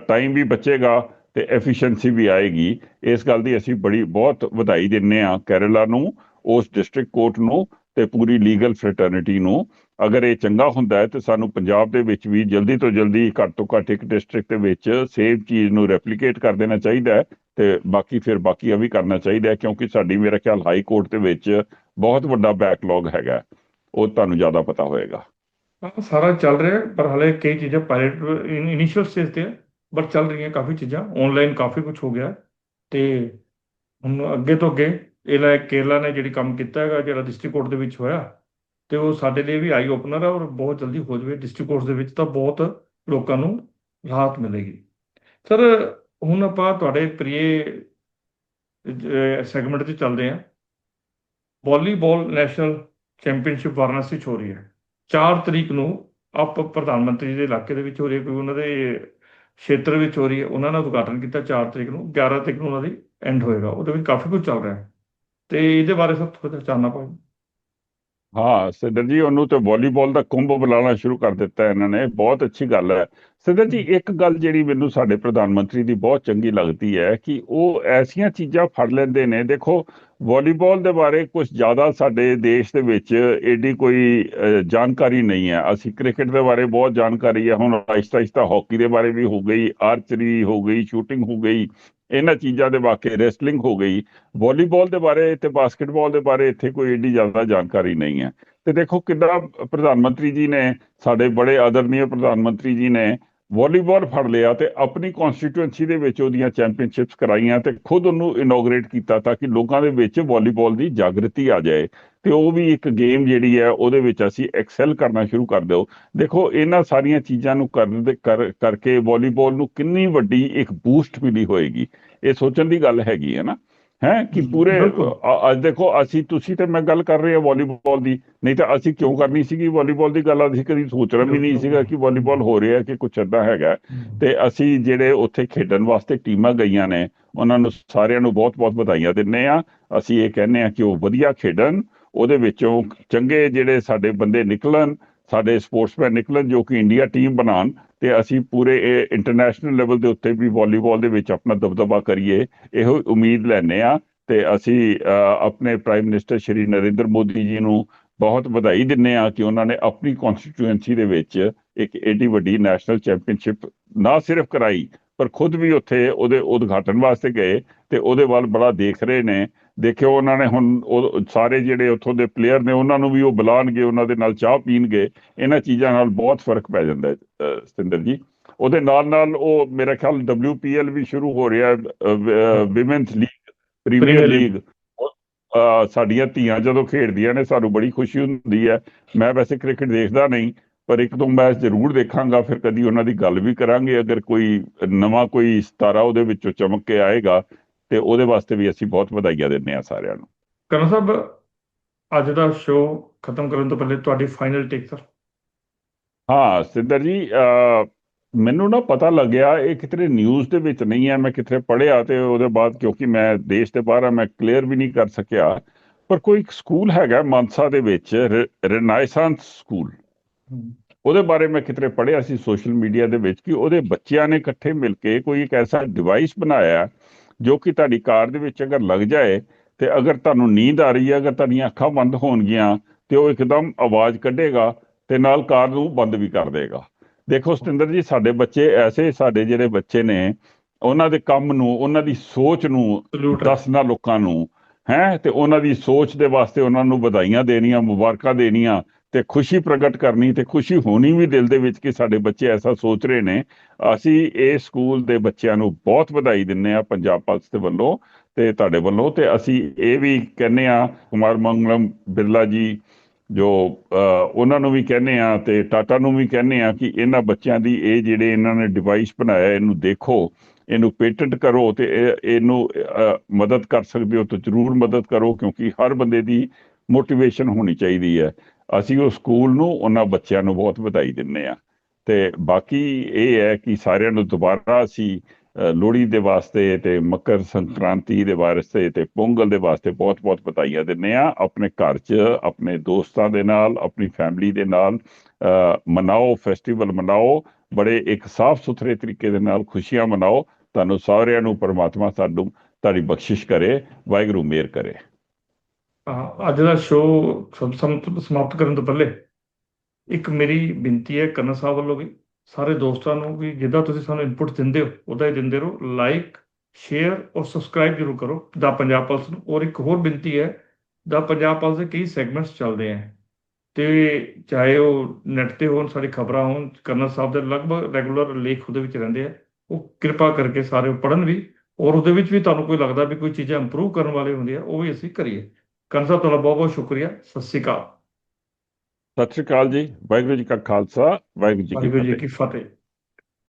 ਟਾਈਮ ਵੀ ਬਚੇਗਾ ਤੇ ਐਫੀਸ਼ੀਐਂਸੀ ਵੀ ਆਏਗੀ। ਇਸ ਗੱਲ ਦੀ ਅਸੀਂ ਬੜੀ, ਬਹੁਤ ਵਧਾਈ ਦਿੰਨੇ ਆ ਕੇਰਲਾ ਨੂੰ, ਉਸ ਡਿਸਟ੍ਰਿਕਟ ਕੋਰਟ ਨੂੰ ਤੇ ਪੂਰੀ ਲੀਗਲ ਫ੍ਰੈਟਰਨਿਟੀ ਨੂੰ। ਅਗਰ ਇਹ ਚੰਗਾ ਹੁੰਦਾ ਹੈ, ਤੇ ਸਾਨੂੰ ਪੰਜਾਬ ਦੇ ਵਿੱਚ ਵੀ ਜਲਦੀ ਤੋਂ ਜਲਦੀ ਘੱਟ ਤੋਂ ਘੱਟ ਇੱਕ ਡਿਸਟ੍ਰਿਕਟ ਦੇ ਵਿੱਚ ਸੇਮ ਚੀਜ਼ ਨੂੰ ਰੈਪਲੀਕੇਟ ਕਰ ਦੇਣਾ ਚਾਹੀਦਾ ਹੈ ਤੇ ਬਾਕੀ ਫਿਰ ਬਾਕੀਆਂ ਵੀ ਕਰਨਾ ਚਾਹੀਦਾ ਹੈ, ਕਿਉਂਕਿ ਸਾਡੀ ਮੇਰਾ ਖਿਆਲ ਹਾਈ ਕੋਰਟ ਦੇ ਵਿੱਚ ਬਹੁਤ ਵੱਡਾ ਬੈਕਲੌਗ ਹੈਗਾ ਉਹ ਤੁਹਾਨੂੰ ਜ਼ਿਆਦਾ ਪਤਾ ਹੋਏਗਾ। ਸਾਰਾ ਚੱਲ ਰਿਹਾ ਪਰ ਹਲੇ ਕਈ ਚੀਜ਼ਾਂ ਪਾਇਲਟ ਇਨੀਸ਼ੀਅਲ ਸਟੇਜ ਤੇ ਹੈ ਬਟ ਚੱਲ ਰਹੀਆਂ ਕਾਫੀ ਚੀਜ਼ਾਂ। ਆਨਲਾਈਨ ਕਾਫੀ ਕੁਝ ਹੋ ਗਿਆ ਹੈ, ਤੇ ਹੁਣ ਅੱਗੇ ਤੋਂ ਅੱਗੇ, ਇਹ ਲੈ ਕੇਰਲਾ ਨੇ ਜਿਹੜੀ ਕੰਮ ਕੀਤਾ ਹੈਗਾ, ਜਿਹੜਾ ਡਿਸਟ੍ਰਿਕਟ ਕੋਰਟ ਦੇ ਵਿੱਚ ਹੋਇਆ ਤੇ ਉਹ ਸਾਡੇ ਲਈ ਵੀ ਆਈ ਓਪਨਰ ਹੈ ਔਰ ਬਹੁਤ ਜਲਦੀ ਹੋ ਜਾਵੇ ਡਿਸਟ੍ਰਿਕਟ ਕੋਰਟ ਦੇ ਵਿੱਚ ਤਾਂ ਬਹੁਤ ਲੋਕਾਂ ਨੂੰ ਰਾਹਤ ਮਿਲੇਗੀ। ਸਰ ਹੁਣ ਆਪਾਂ ਤੁਹਾਡੇ ਪ੍ਰਿਯ ਸੈਗਮੈਂਟ 'ਚ ਚੱਲਦੇ ਹਾਂ। ਵਾਲੀਬਾਲ ਨੈਸ਼ਨਲ ਚੈਂਪੀਅਨਸ਼ਿਪ ਵਾਰਾਣਸੀ 'ਚ ਹੋ ਰਹੀ ਹੈ। 4 ਤਰੀਕ ਨੂੰ ਆਪ ਪ੍ਰਧਾਨ ਮੰਤਰੀ ਦੇ ਇਲਾਕੇ ਦੇ ਵਿੱਚ ਹੋ ਰਹੀ ਹੈ ਕੋਈ ਉਹਨਾਂ ਦੇ ਖੇਤਰ ਵਿੱਚ ਹੋ ਰਹੀ ਹੈ। ਉਹਨਾਂ ਨੇ ਉਦਘਾਟਨ ਕੀਤਾ 4 ਤਰੀਕ ਨੂੰ। 11 ਤਰੀਕ ਨੂੰ ਉਹਨਾਂ ਦੀ ਐਂਡ ਹੋਏਗਾ। ਉਹਦੇ ਵਿੱਚ ਕਾਫੀ ਕੁਝ ਚੱਲ ਰਿਹਾ ਹੈ। ਤੇ ਇਹਦੇ ਬਾਰੇ ਸਭ ਥੋੜਾ ਜਾਣਨਾ ਪਾਉਂਗੇ ਹਾਂ, ਸਿੱਧਰ ਜੀ, ਉਹਨੂੰ ਤੇ ਵਾਲੀਬਾਲ ਦਾ ਕੁੰਭ ਬੁਲਾਉਣਾ ਸ਼ੁਰੂ ਕਰ ਦਿੱਤਾ ਇਹਨਾਂ ਨੇ, ਬਹੁਤ ਅੱਛੀ ਗੱਲ ਹੈ। ਸਿੱਧਰ ਜੀ, ਇੱਕ ਗੱਲ ਜਿਹੜੀ ਮੈਨੂੰ ਸਾਡੇ ਪ੍ਰਧਾਨ ਮੰਤਰੀ ਦੀ ਬਹੁਤ ਚੰਗੀ ਲੱਗਦੀ ਹੈ ਕਿ ਉਹ ਐਸੀਆਂ ਚੀਜ਼ਾਂ ਫੜ ਲੈਂਦੇ ਨੇ। ਦੇਖੋ, ਵਾਲੀਬਾਲ ਦੇ ਬਾਰੇ ਕੁਝ ਜ਼ਿਆਦਾ ਸਾਡੇ ਦੇਸ਼ ਦੇ ਵਿੱਚ ਏਡੀ ਕੋਈ ਜਾਣਕਾਰੀ ਨਹੀਂ ਹੈ। ਅਸੀਂ ਕ੍ਰਿਕਟ ਦੇ ਬਾਰੇ ਬਹੁਤ ਜਾਣਕਾਰੀ ਹੈ। ਹੁਣ ਆਹਿਸਤਾ ਆਹਿਸਤਾ ਹਾਕੀ ਦੇ ਬਾਰੇ ਵੀ ਹੋ ਗਈ, ਆਰਚਰੀ ਹੋ ਗਈ, ਸ਼ੂਟਿੰਗ ਹੋ ਗਈ। ਇਹਨਾਂ ਚੀਜ਼ਾਂ ਦੇ ਵਾਕੇ ਰੈਸਲਿੰਗ ਹੋ ਗਈ। ਵਾਲੀਬਾਲ ਦੇ ਬਾਰੇ ਤੇ ਬਾਸਕਟਬਾਲ ਦੇ ਬਾਰੇ ਇੱਥੇ ਕੋਈ ਏਡੀ ਜ਼ਿਆਦਾ ਜਾਣਕਾਰੀ ਨਹੀਂ ਹੈ। ਤੇ ਦੇਖੋ ਕਿੱਦਾਂ ਪ੍ਰਧਾਨ ਮੰਤਰੀ ਜੀ ਨੇ, ਸਾਡੇ ਬੜੇ ਆਦਰਨੀय ਪ੍ਰਧਾਨ ਮੰਤਰੀ ਜੀ ਨੇ ਵਾਲੀਬਾਲ ਫੜ ਲਿਆ ਤੇ ਆਪਣੀ ਕਨਸਟੀਟੂਐਂਸੀ ਦੇ ਵਿੱਚ ਉਹਦੀਆਂ ਚੈਂਪੀਅਨਸ਼ਿਪਸ ਕਰਾਈਆਂ ਤੇ ਖੁਦ ਉਹਨੂੰ ਇਨੋਗਰੇਟ ਕੀਤਾ ਤਾਂ ਕਿ ਲੋਕਾਂ ਦੇ ਵਿੱਚ ਵਾਲੀਬਾਲ ਦੀ ਜਾਗਰਤੀ ਆ ਜਾਏ। ਤੇ ਉਹ ਵੀ ਇੱਕ ਗੇਮ ਜਿਹੜੀ ਹੈ, ਉਹਦੇ ਵਿੱਚ ਅਸੀਂ ਐਕਸੈਲ ਕਰਨਾ ਸ਼ੁਰੂ ਕਰ ਦਿਓ। ਦੇਖੋ, ਇਹਨਾਂ ਸਾਰੀਆਂ ਚੀਜ਼ਾਂ ਨੂੰ ਕਰਨ ਦੇ ਕਰਕੇ ਵਾਲੀਬਾਲ ਨੂੰ ਕਿੰਨੀ ਵੱਡੀ ਇੱਕ ਬੂਸਟ ਮਿਲੀ ਹੋਏਗੀ। ਇਹ ਸੋਚਣ ਦੀ ਗੱਲ ਹੈਗੀ ਹੈ ਨਾ। ਹੈ ਕਿ ਪੂਰੇ ਅੱਜ ਦੇਖੋ ਅਸੀਂ ਤੁਸੀਂ ਤੇ ਮੈਂ ਗੱਲ ਕਰ ਰਹੇ ਹਾਂ ਵਾਲੀਬਾਲ ਦੀ ਨਹੀਂ ਤਾਂ ਅਸੀਂ ਕਿਉਂ ਕਰਨੀ ਸੀਗੀ? ਵਾਲੀਬਾਲ ਦੀ ਗੱਲ ਅਸੀਂ ਕਦੀ ਸੋਚਣਾ ਵੀ ਨਹੀਂ ਸੀਗਾ ਕਿ ਵਾਲੀਬਾਲ ਹੋ ਰਿਹਾ ਕਿ ਕੁਛ ਏਦਾਂ ਹੈਗਾ ਤੇ ਅਸੀਂ ਜਿਹੜੇ ਉੱਥੇ ਖੇਡਣ ਵਾਸਤੇ ਟੀਮਾਂ ਗਈਆਂ ਨੇ ਉਹਨਾਂ ਨੂੰ ਸਾਰਿਆਂ ਨੂੰ ਬਹੁਤ-ਬਹੁਤ ਵਧਾਈਆਂ ਦਿੰਨੇ ਆ ਅਸੀਂ ਇਹ ਕਹਿੰਦੇ ਆ ਕਿ ਉਹ ਵਧੀਆ ਖੇਡਣ ਉਹਦੇ ਵਿੱਚੋਂ ਚੰਗੇ ਜਿਹੜੇ ਸਾਡੇ ਬੰਦੇ ਨਿਕਲਣ ਸਾਡੇ ਸਪੋਰਟਸਮੈਨ ਨਿਕਲਣ ਜੋ ਕਿ ਇੰਡੀਆ ਟੀਮ ਬਣਾਉਣ ਤੇ ਅਸੀਂ ਪੂਰੇ ਇਹ ਇੰਟਰਨੈਸ਼ਨਲ ਲੈਵਲ ਦੇ ਉੱਤੇ ਵੀ ਵਾਲੀਬਾਲ ਦੇ ਵਿੱਚ ਆਪਣਾ ਦਬਦਬਾ ਕਰੀਏ, ਇਹੋ ਉਮੀਦ ਲੈਨੇ ਆ ਤੇ ਅਸੀਂ ਆਪਣੇ ਪ੍ਰਾਈਮ ਮਿਨਿਸਟਰ ਸ਼੍ਰੀ ਨਰਿੰਦਰ ਮੋਦੀ ਜੀ ਨੂੰ ਬਹੁਤ ਵਧਾਈ ਦਿੰਨੇ ਆ ਕਿ ਉਹਨਾਂ ਨੇ ਆਪਣੀ ਕਨਸਟੀਟੂਐਂਸੀ ਦੇ ਵਿੱਚ ਇੱਕ ਏਡੀ ਵੱਡੀ ਨੈਸ਼ਨਲ ਚੈਂਪੀਅਨਸ਼ਿਪ ਨਾ ਸਿਰਫ ਕਰਾਈ, ਪਰ ਖੁਦ ਵੀ ਉੱਥੇ ਉਹਦੇ ਉਦਘਾਟਨ ਵਾਸਤੇ ਗਏ ਤੇ ਉਹਦੇ ਵੱਲ ਬੜਾ ਦੇਖ ਰਹੇ ਨੇ ਦੇਖਿਓ ਉਹਨਾਂ ਨੇ ਹੁਣ ਉਹ ਸਾਰੇ ਜਿਹੜੇ ਉੱਥੋਂ ਦੇ ਪਲੇਅਰ ਨੇ ਉਹਨਾਂ ਨੂੰ ਵੀ ਉਹ ਬੁਲਾਣਗੇ ਉਹਨਾਂ ਦੇ ਨਾਲ ਚਾਹ ਪੀਣਗੇ। ਇਹਨਾਂ ਚੀਜ਼ਾਂ ਨਾਲ ਬਹੁਤ ਫ਼ਰਕ ਪੈ ਜਾਂਦਾ ਹੈ ਸਤਿੰਦਰ ਜੀ। ਉਹਦੇ ਨਾਲ ਨਾਲ ਉਹ ਮੇਰਾ ਖਿਆਲ WPL ਵੀ ਸ਼ੁਰੂ ਹੋ ਰਿਹਾ ਹੈ ਵਿਮਨਸ ਲੀਗ ਪ੍ਰੀਮੀਅਰ। ਲੀਗ ਸਾਡੀਆਂ ਧੀਆਂ ਜਦੋਂ ਖੇਡਦੀਆਂ ਨੇ ਸਾਨੂੰ ਬੜੀ ਖੁਸ਼ੀ ਹੁੰਦੀ ਹੈ। ਮੈਂ ਵੈਸੇ ਕ੍ਰਿਕਟ ਦੇਖਦਾ ਨਹੀਂ ਪਰ ਇੱਕ ਦੋ ਮੈਚ ਜ਼ਰੂਰ ਦੇਖਾਂਗਾ ਫਿਰ ਕਦੀ ਉਹਨਾਂ ਦੀ ਗੱਲ ਵੀ ਕਰਾਂਗੇ। ਅਗਰ ਕੋਈ ਨਵਾਂ ਕੋਈ ਸਿਤਾਰਾ ਉਹਦੇ ਵਿੱਚੋਂ ਚਮਕ ਕੇ ਆਏਗਾ ਤੇ ਉਹਦੇ ਵਾਸਤੇ ਵੀ ਅਸੀਂ ਬਹੁਤ ਵਧਾਈਆਂ ਦਿੰਦੇ ਆ ਸਾਰਿਆਂ ਨੂੰ। ਕਰਨ ਸਾਹਿਬ ਅੱਜ ਦਾ ਸ਼ੋਅ ਖਤਮ ਕਰਨ ਤੋਂ ਪਹਿਲੇ ਤੁਹਾਡੀ ਫਾਈਨਲ ਟੇਕ ਸਰ ਹਾਂ ਸਿੰਦਰ ਜੀ ਮੈਨੂੰ ਨਾ ਪਤਾ ਲੱਗਿਆ ਇਹ ਕਿਤੇ ਨਿਊਜ਼ ਦੇ ਵਿੱਚ ਨਹੀਂ ਹੈ ਮੈਂ ਕਿਤੇ ਪੜ੍ਹਿਆ ਤੇ ਉਹਦੇ ਬਾਅਦ ਕਿਉਂਕਿ ਮੈਂ ਦੇਸ਼ ਦੇ ਬਾਹਰ ਆ ਮੈਂ ਕਲੀਅਰ ਵੀ ਨਹੀਂ ਕਰ ਸਕਿਆ। ਪਰ ਕੋਈ ਇੱਕ ਸਕੂਲ ਹੈਗਾ ਮਾਨਸਾ ਦੇ ਵਿੱਚ ਰਿਨਾਇਸਾਂਸ ਸਕੂਲ ਉਹਦੇ ਬਾਰੇ ਮੈਂ ਕਿਤੇ ਪੜ੍ਹਿਆ ਸੀ ਸੋਸ਼ਲ ਮੀਡੀਆ ਦੇ ਵਿੱਚ ਕਿ ਉਹਦੇ ਬੱਚਿਆਂ ਨੇ ਇਕੱਠੇ ਮਿਲ ਕੇ ਕੋਈ ਇੱਕ ਐਸਾ ਡਿਵਾਈਸ ਬਣਾਇਆ ਜੋ ਕਿ ਤੁਹਾਡੀ ਕਾਰ ਦੇ ਵਿੱਚ ਅਗਰ ਲੱਗ ਜਾਏ ਤੇ ਅਗਰ ਤੁਹਾਨੂੰ ਨੀਂਦ ਆ ਰਹੀ ਹੈ ਅਗਰ ਤੁਹਾਡੀਆਂ ਅੱਖਾਂ ਬੰਦ ਹੋਣਗੀਆਂ ਤੇ ਉਹ ਇੱਕਦਮ ਆਵਾਜ਼ ਕੱਢੇਗਾ ਤੇ ਨਾਲ ਕਾਰ ਨੂੰ ਬੰਦ ਵੀ ਕਰ ਦੇਗਾ। ਦੇਖੋ ਸਤਿੰਦਰ ਜੀ ਸਾਡੇ ਬੱਚੇ ਐਸੇ ਸਾਡੇ ਜਿਹੜੇ ਬੱਚੇ ਨੇ ਉਹਨਾਂ ਦੇ ਕੰਮ ਨੂੰ ਉਹਨਾਂ ਦੀ ਸੋਚ ਨੂੰ ਦੱਸਣਾ ਲੋਕਾਂ ਨੂੰ ਹੈ ਤੇ ਉਹਨਾਂ ਦੀ ਸੋਚ ਦੇ ਵਾਸਤੇ ਉਹਨਾਂ ਨੂੰ ਵਧਾਈਆਂ ਦੇਣੀਆਂ ਮੁਬਾਰਕਾਂ ਦੇਣੀਆਂ ਤੇ ਖੁਸ਼ੀ ਪ੍ਰਗਟ ਕਰਨੀ ਤੇ ਖੁਸ਼ੀ ਹੋਣੀ ਵੀ ਦਿਲ ਦੇ ਵਿੱਚ ਕਿ ਸਾਡੇ ਬੱਚੇ ਐਸਾ ਸੋਚ ਰਹੇ ਨੇ। ਅਸੀਂ ਇਹ ਸਕੂਲ ਦੇ ਬੱਚਿਆਂ ਨੂੰ ਬਹੁਤ ਵਧਾਈ ਦਿੰਨੇ ਆ ਪੰਜਾਬ ਪੁਲਿਸ ਦੇ ਵੱਲੋਂ ਤੇ ਤੁਹਾਡੇ ਵੱਲੋਂ ਤੇ ਅਸੀਂ ਇਹ ਵੀ ਕਹਿੰਨੇ ਆ ਕੁਮਾਰ ਮੰਗਲਮ ਬਿਰਲਾ ਜੀ ਜੋ ਉਹਨਾਂ ਨੂੰ ਵੀ ਕਹਿੰਨੇ ਆ ਤੇ ਟਾਟਾ ਨੂੰ ਵੀ ਕਹਿੰਨੇ ਆ ਕਿ ਇਹਨਾਂ ਬੱਚਿਆਂ ਦੀ ਇਹ ਜਿਹੜੇ ਇਹਨਾਂ ਨੇ ਡਿਵਾਈਸ ਬਣਾਇਆ, ਇਹਨੂੰ ਦੇਖੋ, ਇਹਨੂੰ ਪੇਟੈਂਟ ਕਰੋ ਤੇ ਇਹ- ਇਹਨੂੰ ਮਦਦ ਕਰ ਸਕਦੇ ਹੋ ਤਾਂ ਜ਼ਰੂਰ ਮਦਦ ਕਰੋ ਕਿਉਂਕਿ ਹਰ ਬੰਦੇ ਦੀ ਮੋਟੀਵੇਸ਼ਨ ਹੋਣੀ ਚਾਹੀਦੀ ਹੈ। ਅਸੀਂ ਉਹ ਸਕੂਲ ਨੂੰ ਉਹਨਾਂ ਬੱਚਿਆਂ ਨੂੰ ਬਹੁਤ ਵਧਾਈ ਦਿੰਨੇ ਆ ਤੇ ਬਾਕੀ ਇਹ ਹੈ ਕਿ ਸਾਰਿਆਂ ਨੂੰ ਦੁਬਾਰਾ ਅਸੀਂ ਲੋਹੜੀ ਦੇ ਵਾਸਤੇ ਤੇ ਮਕਰ ਸੰਕ੍ਰਾਂਤੀ ਦੇ ਵਾਸਤੇ ਤੇ ਪੋਂਗਲ ਦੇ ਵਾਸਤੇ ਬਹੁਤ-ਬਹੁਤ ਵਧਾਈਆਂ ਦਿੰਨੇ ਆ ਆਪਣੇ ਘਰ 'ਚ, ਆਪਣੇ ਦੋਸਤਾਂ ਦੇ ਨਾਲ, ਆਪਣੀ ਫੈਮਿਲੀ ਦੇ ਨਾਲ ਮਨਾਓ, ਫੈਸਟੀਵਲ ਮਨਾਓ, ਬੜੇ ਇੱਕ ਸਾਫ਼ ਸੁਥਰੇ ਤਰੀਕੇ ਦੇ ਨਾਲ ਖੁਸ਼ੀਆਂ ਮਨਾਓ। ਤੁਹਾਨੂੰ ਸਾਰਿਆਂ ਨੂੰ ਪਰਮਾਤਮਾ ਤੁਹਾਨੂੰ ਤੁਹਾਡੀ ਬਖਸ਼ਿਸ਼ ਕਰੇ, ਵਾਹਿਗੁਰੂ ਮਿਹਰ ਕਰੇ। ਅੱਜ ਦਾ ਸ਼ੋਅ ਸਮਾਪਤ ਕਰਨ ਤੋਂ ਪਹਿਲੇ ਇੱਕ ਮੇਰੀ ਬੇਨਤੀ ਹੈ ਕਰਨ ਸਾਹਿਬ ਵੱਲੋਂ ਵੀ, ਸਾਰੇ ਦੋਸਤਾਂ ਨੂੰ ਵੀ, ਜਿੱਦਾਂ ਤੁਸੀਂ ਸਾਨੂੰ ਇਨਪੁਟ ਦਿੰਦੇ ਹੋ ਉਹਦਾ ਹੀ ਦਿੰਦੇ ਰਹੋ ਲਾਈਕ ਸ਼ੇਅਰ ਔਰ ਸਬਸਕ੍ਰਾਈਬ ਜ਼ਰੂਰ ਕਰੋ ਦਾ ਪੰਜਾਬ ਪਲਸ ਨੂੰ। ਔਰ ਇੱਕ ਹੋਰ ਬੇਨਤੀ ਹੈ, ਦਾ ਪੰਜਾਬ ਪਲਸ ਦੇ ਕਈ ਸੈਗਮੈਂਟਸ ਚੱਲਦੇ ਆ। ਤੇ ਚਾਹੇ ਉਹ ਨੈਟ ਤੇ ਹੋਣ, ਸਾਡੀ ਖਬਰਾਂ ਹੋਣ ਕਰਨਾ ਸਾਹਿਬ ਦੇ ਲਗਭਗ ਰੈਗੂਲਰ ਲੇਖ ਉਹਦੇ ਵਿੱਚ ਰਹਿੰਦੇ ਆ। ਉਹ ਕਿਰਪਾ ਕਰਕੇ ਸਾਰੇ ਪੜ੍ਹਨ ਵੀ, ਔਰ ਉਹਦੇ ਵਿੱਚ ਵੀ ਤੁਹਾਨੂੰ ਕੋਈ ਲੱਗਦਾ ਵੀ ਕੋਈ ਚੀਜ਼ਾਂ ਇੰਪਰੂਵ ਕਰਨ ਵਾਲੇ ਹੁੰਦੀਆਂ ਉਹ ਵੀ ਅਸੀਂ ਕਰੀਏ। ਕਰਨ ਸਾਹਿਬ ਤੁਹਾਡਾ ਬਹੁਤ ਬਹੁਤ ਸ਼ੁਕਰੀਆ। ਸਤਿ ਸ਼੍ਰੀ ਅਕਾਲ। ਸਤਿ ਸ਼੍ਰੀ ਅਕਾਲ ਜੀ। ਵਾਹਿਗੁਰੂ ਜੀ ਕਾ ਖਾਲਸਾ ਵਾਹਿਗੁਰੂ ਜੀ ਕੀ ਫਤਿਹ।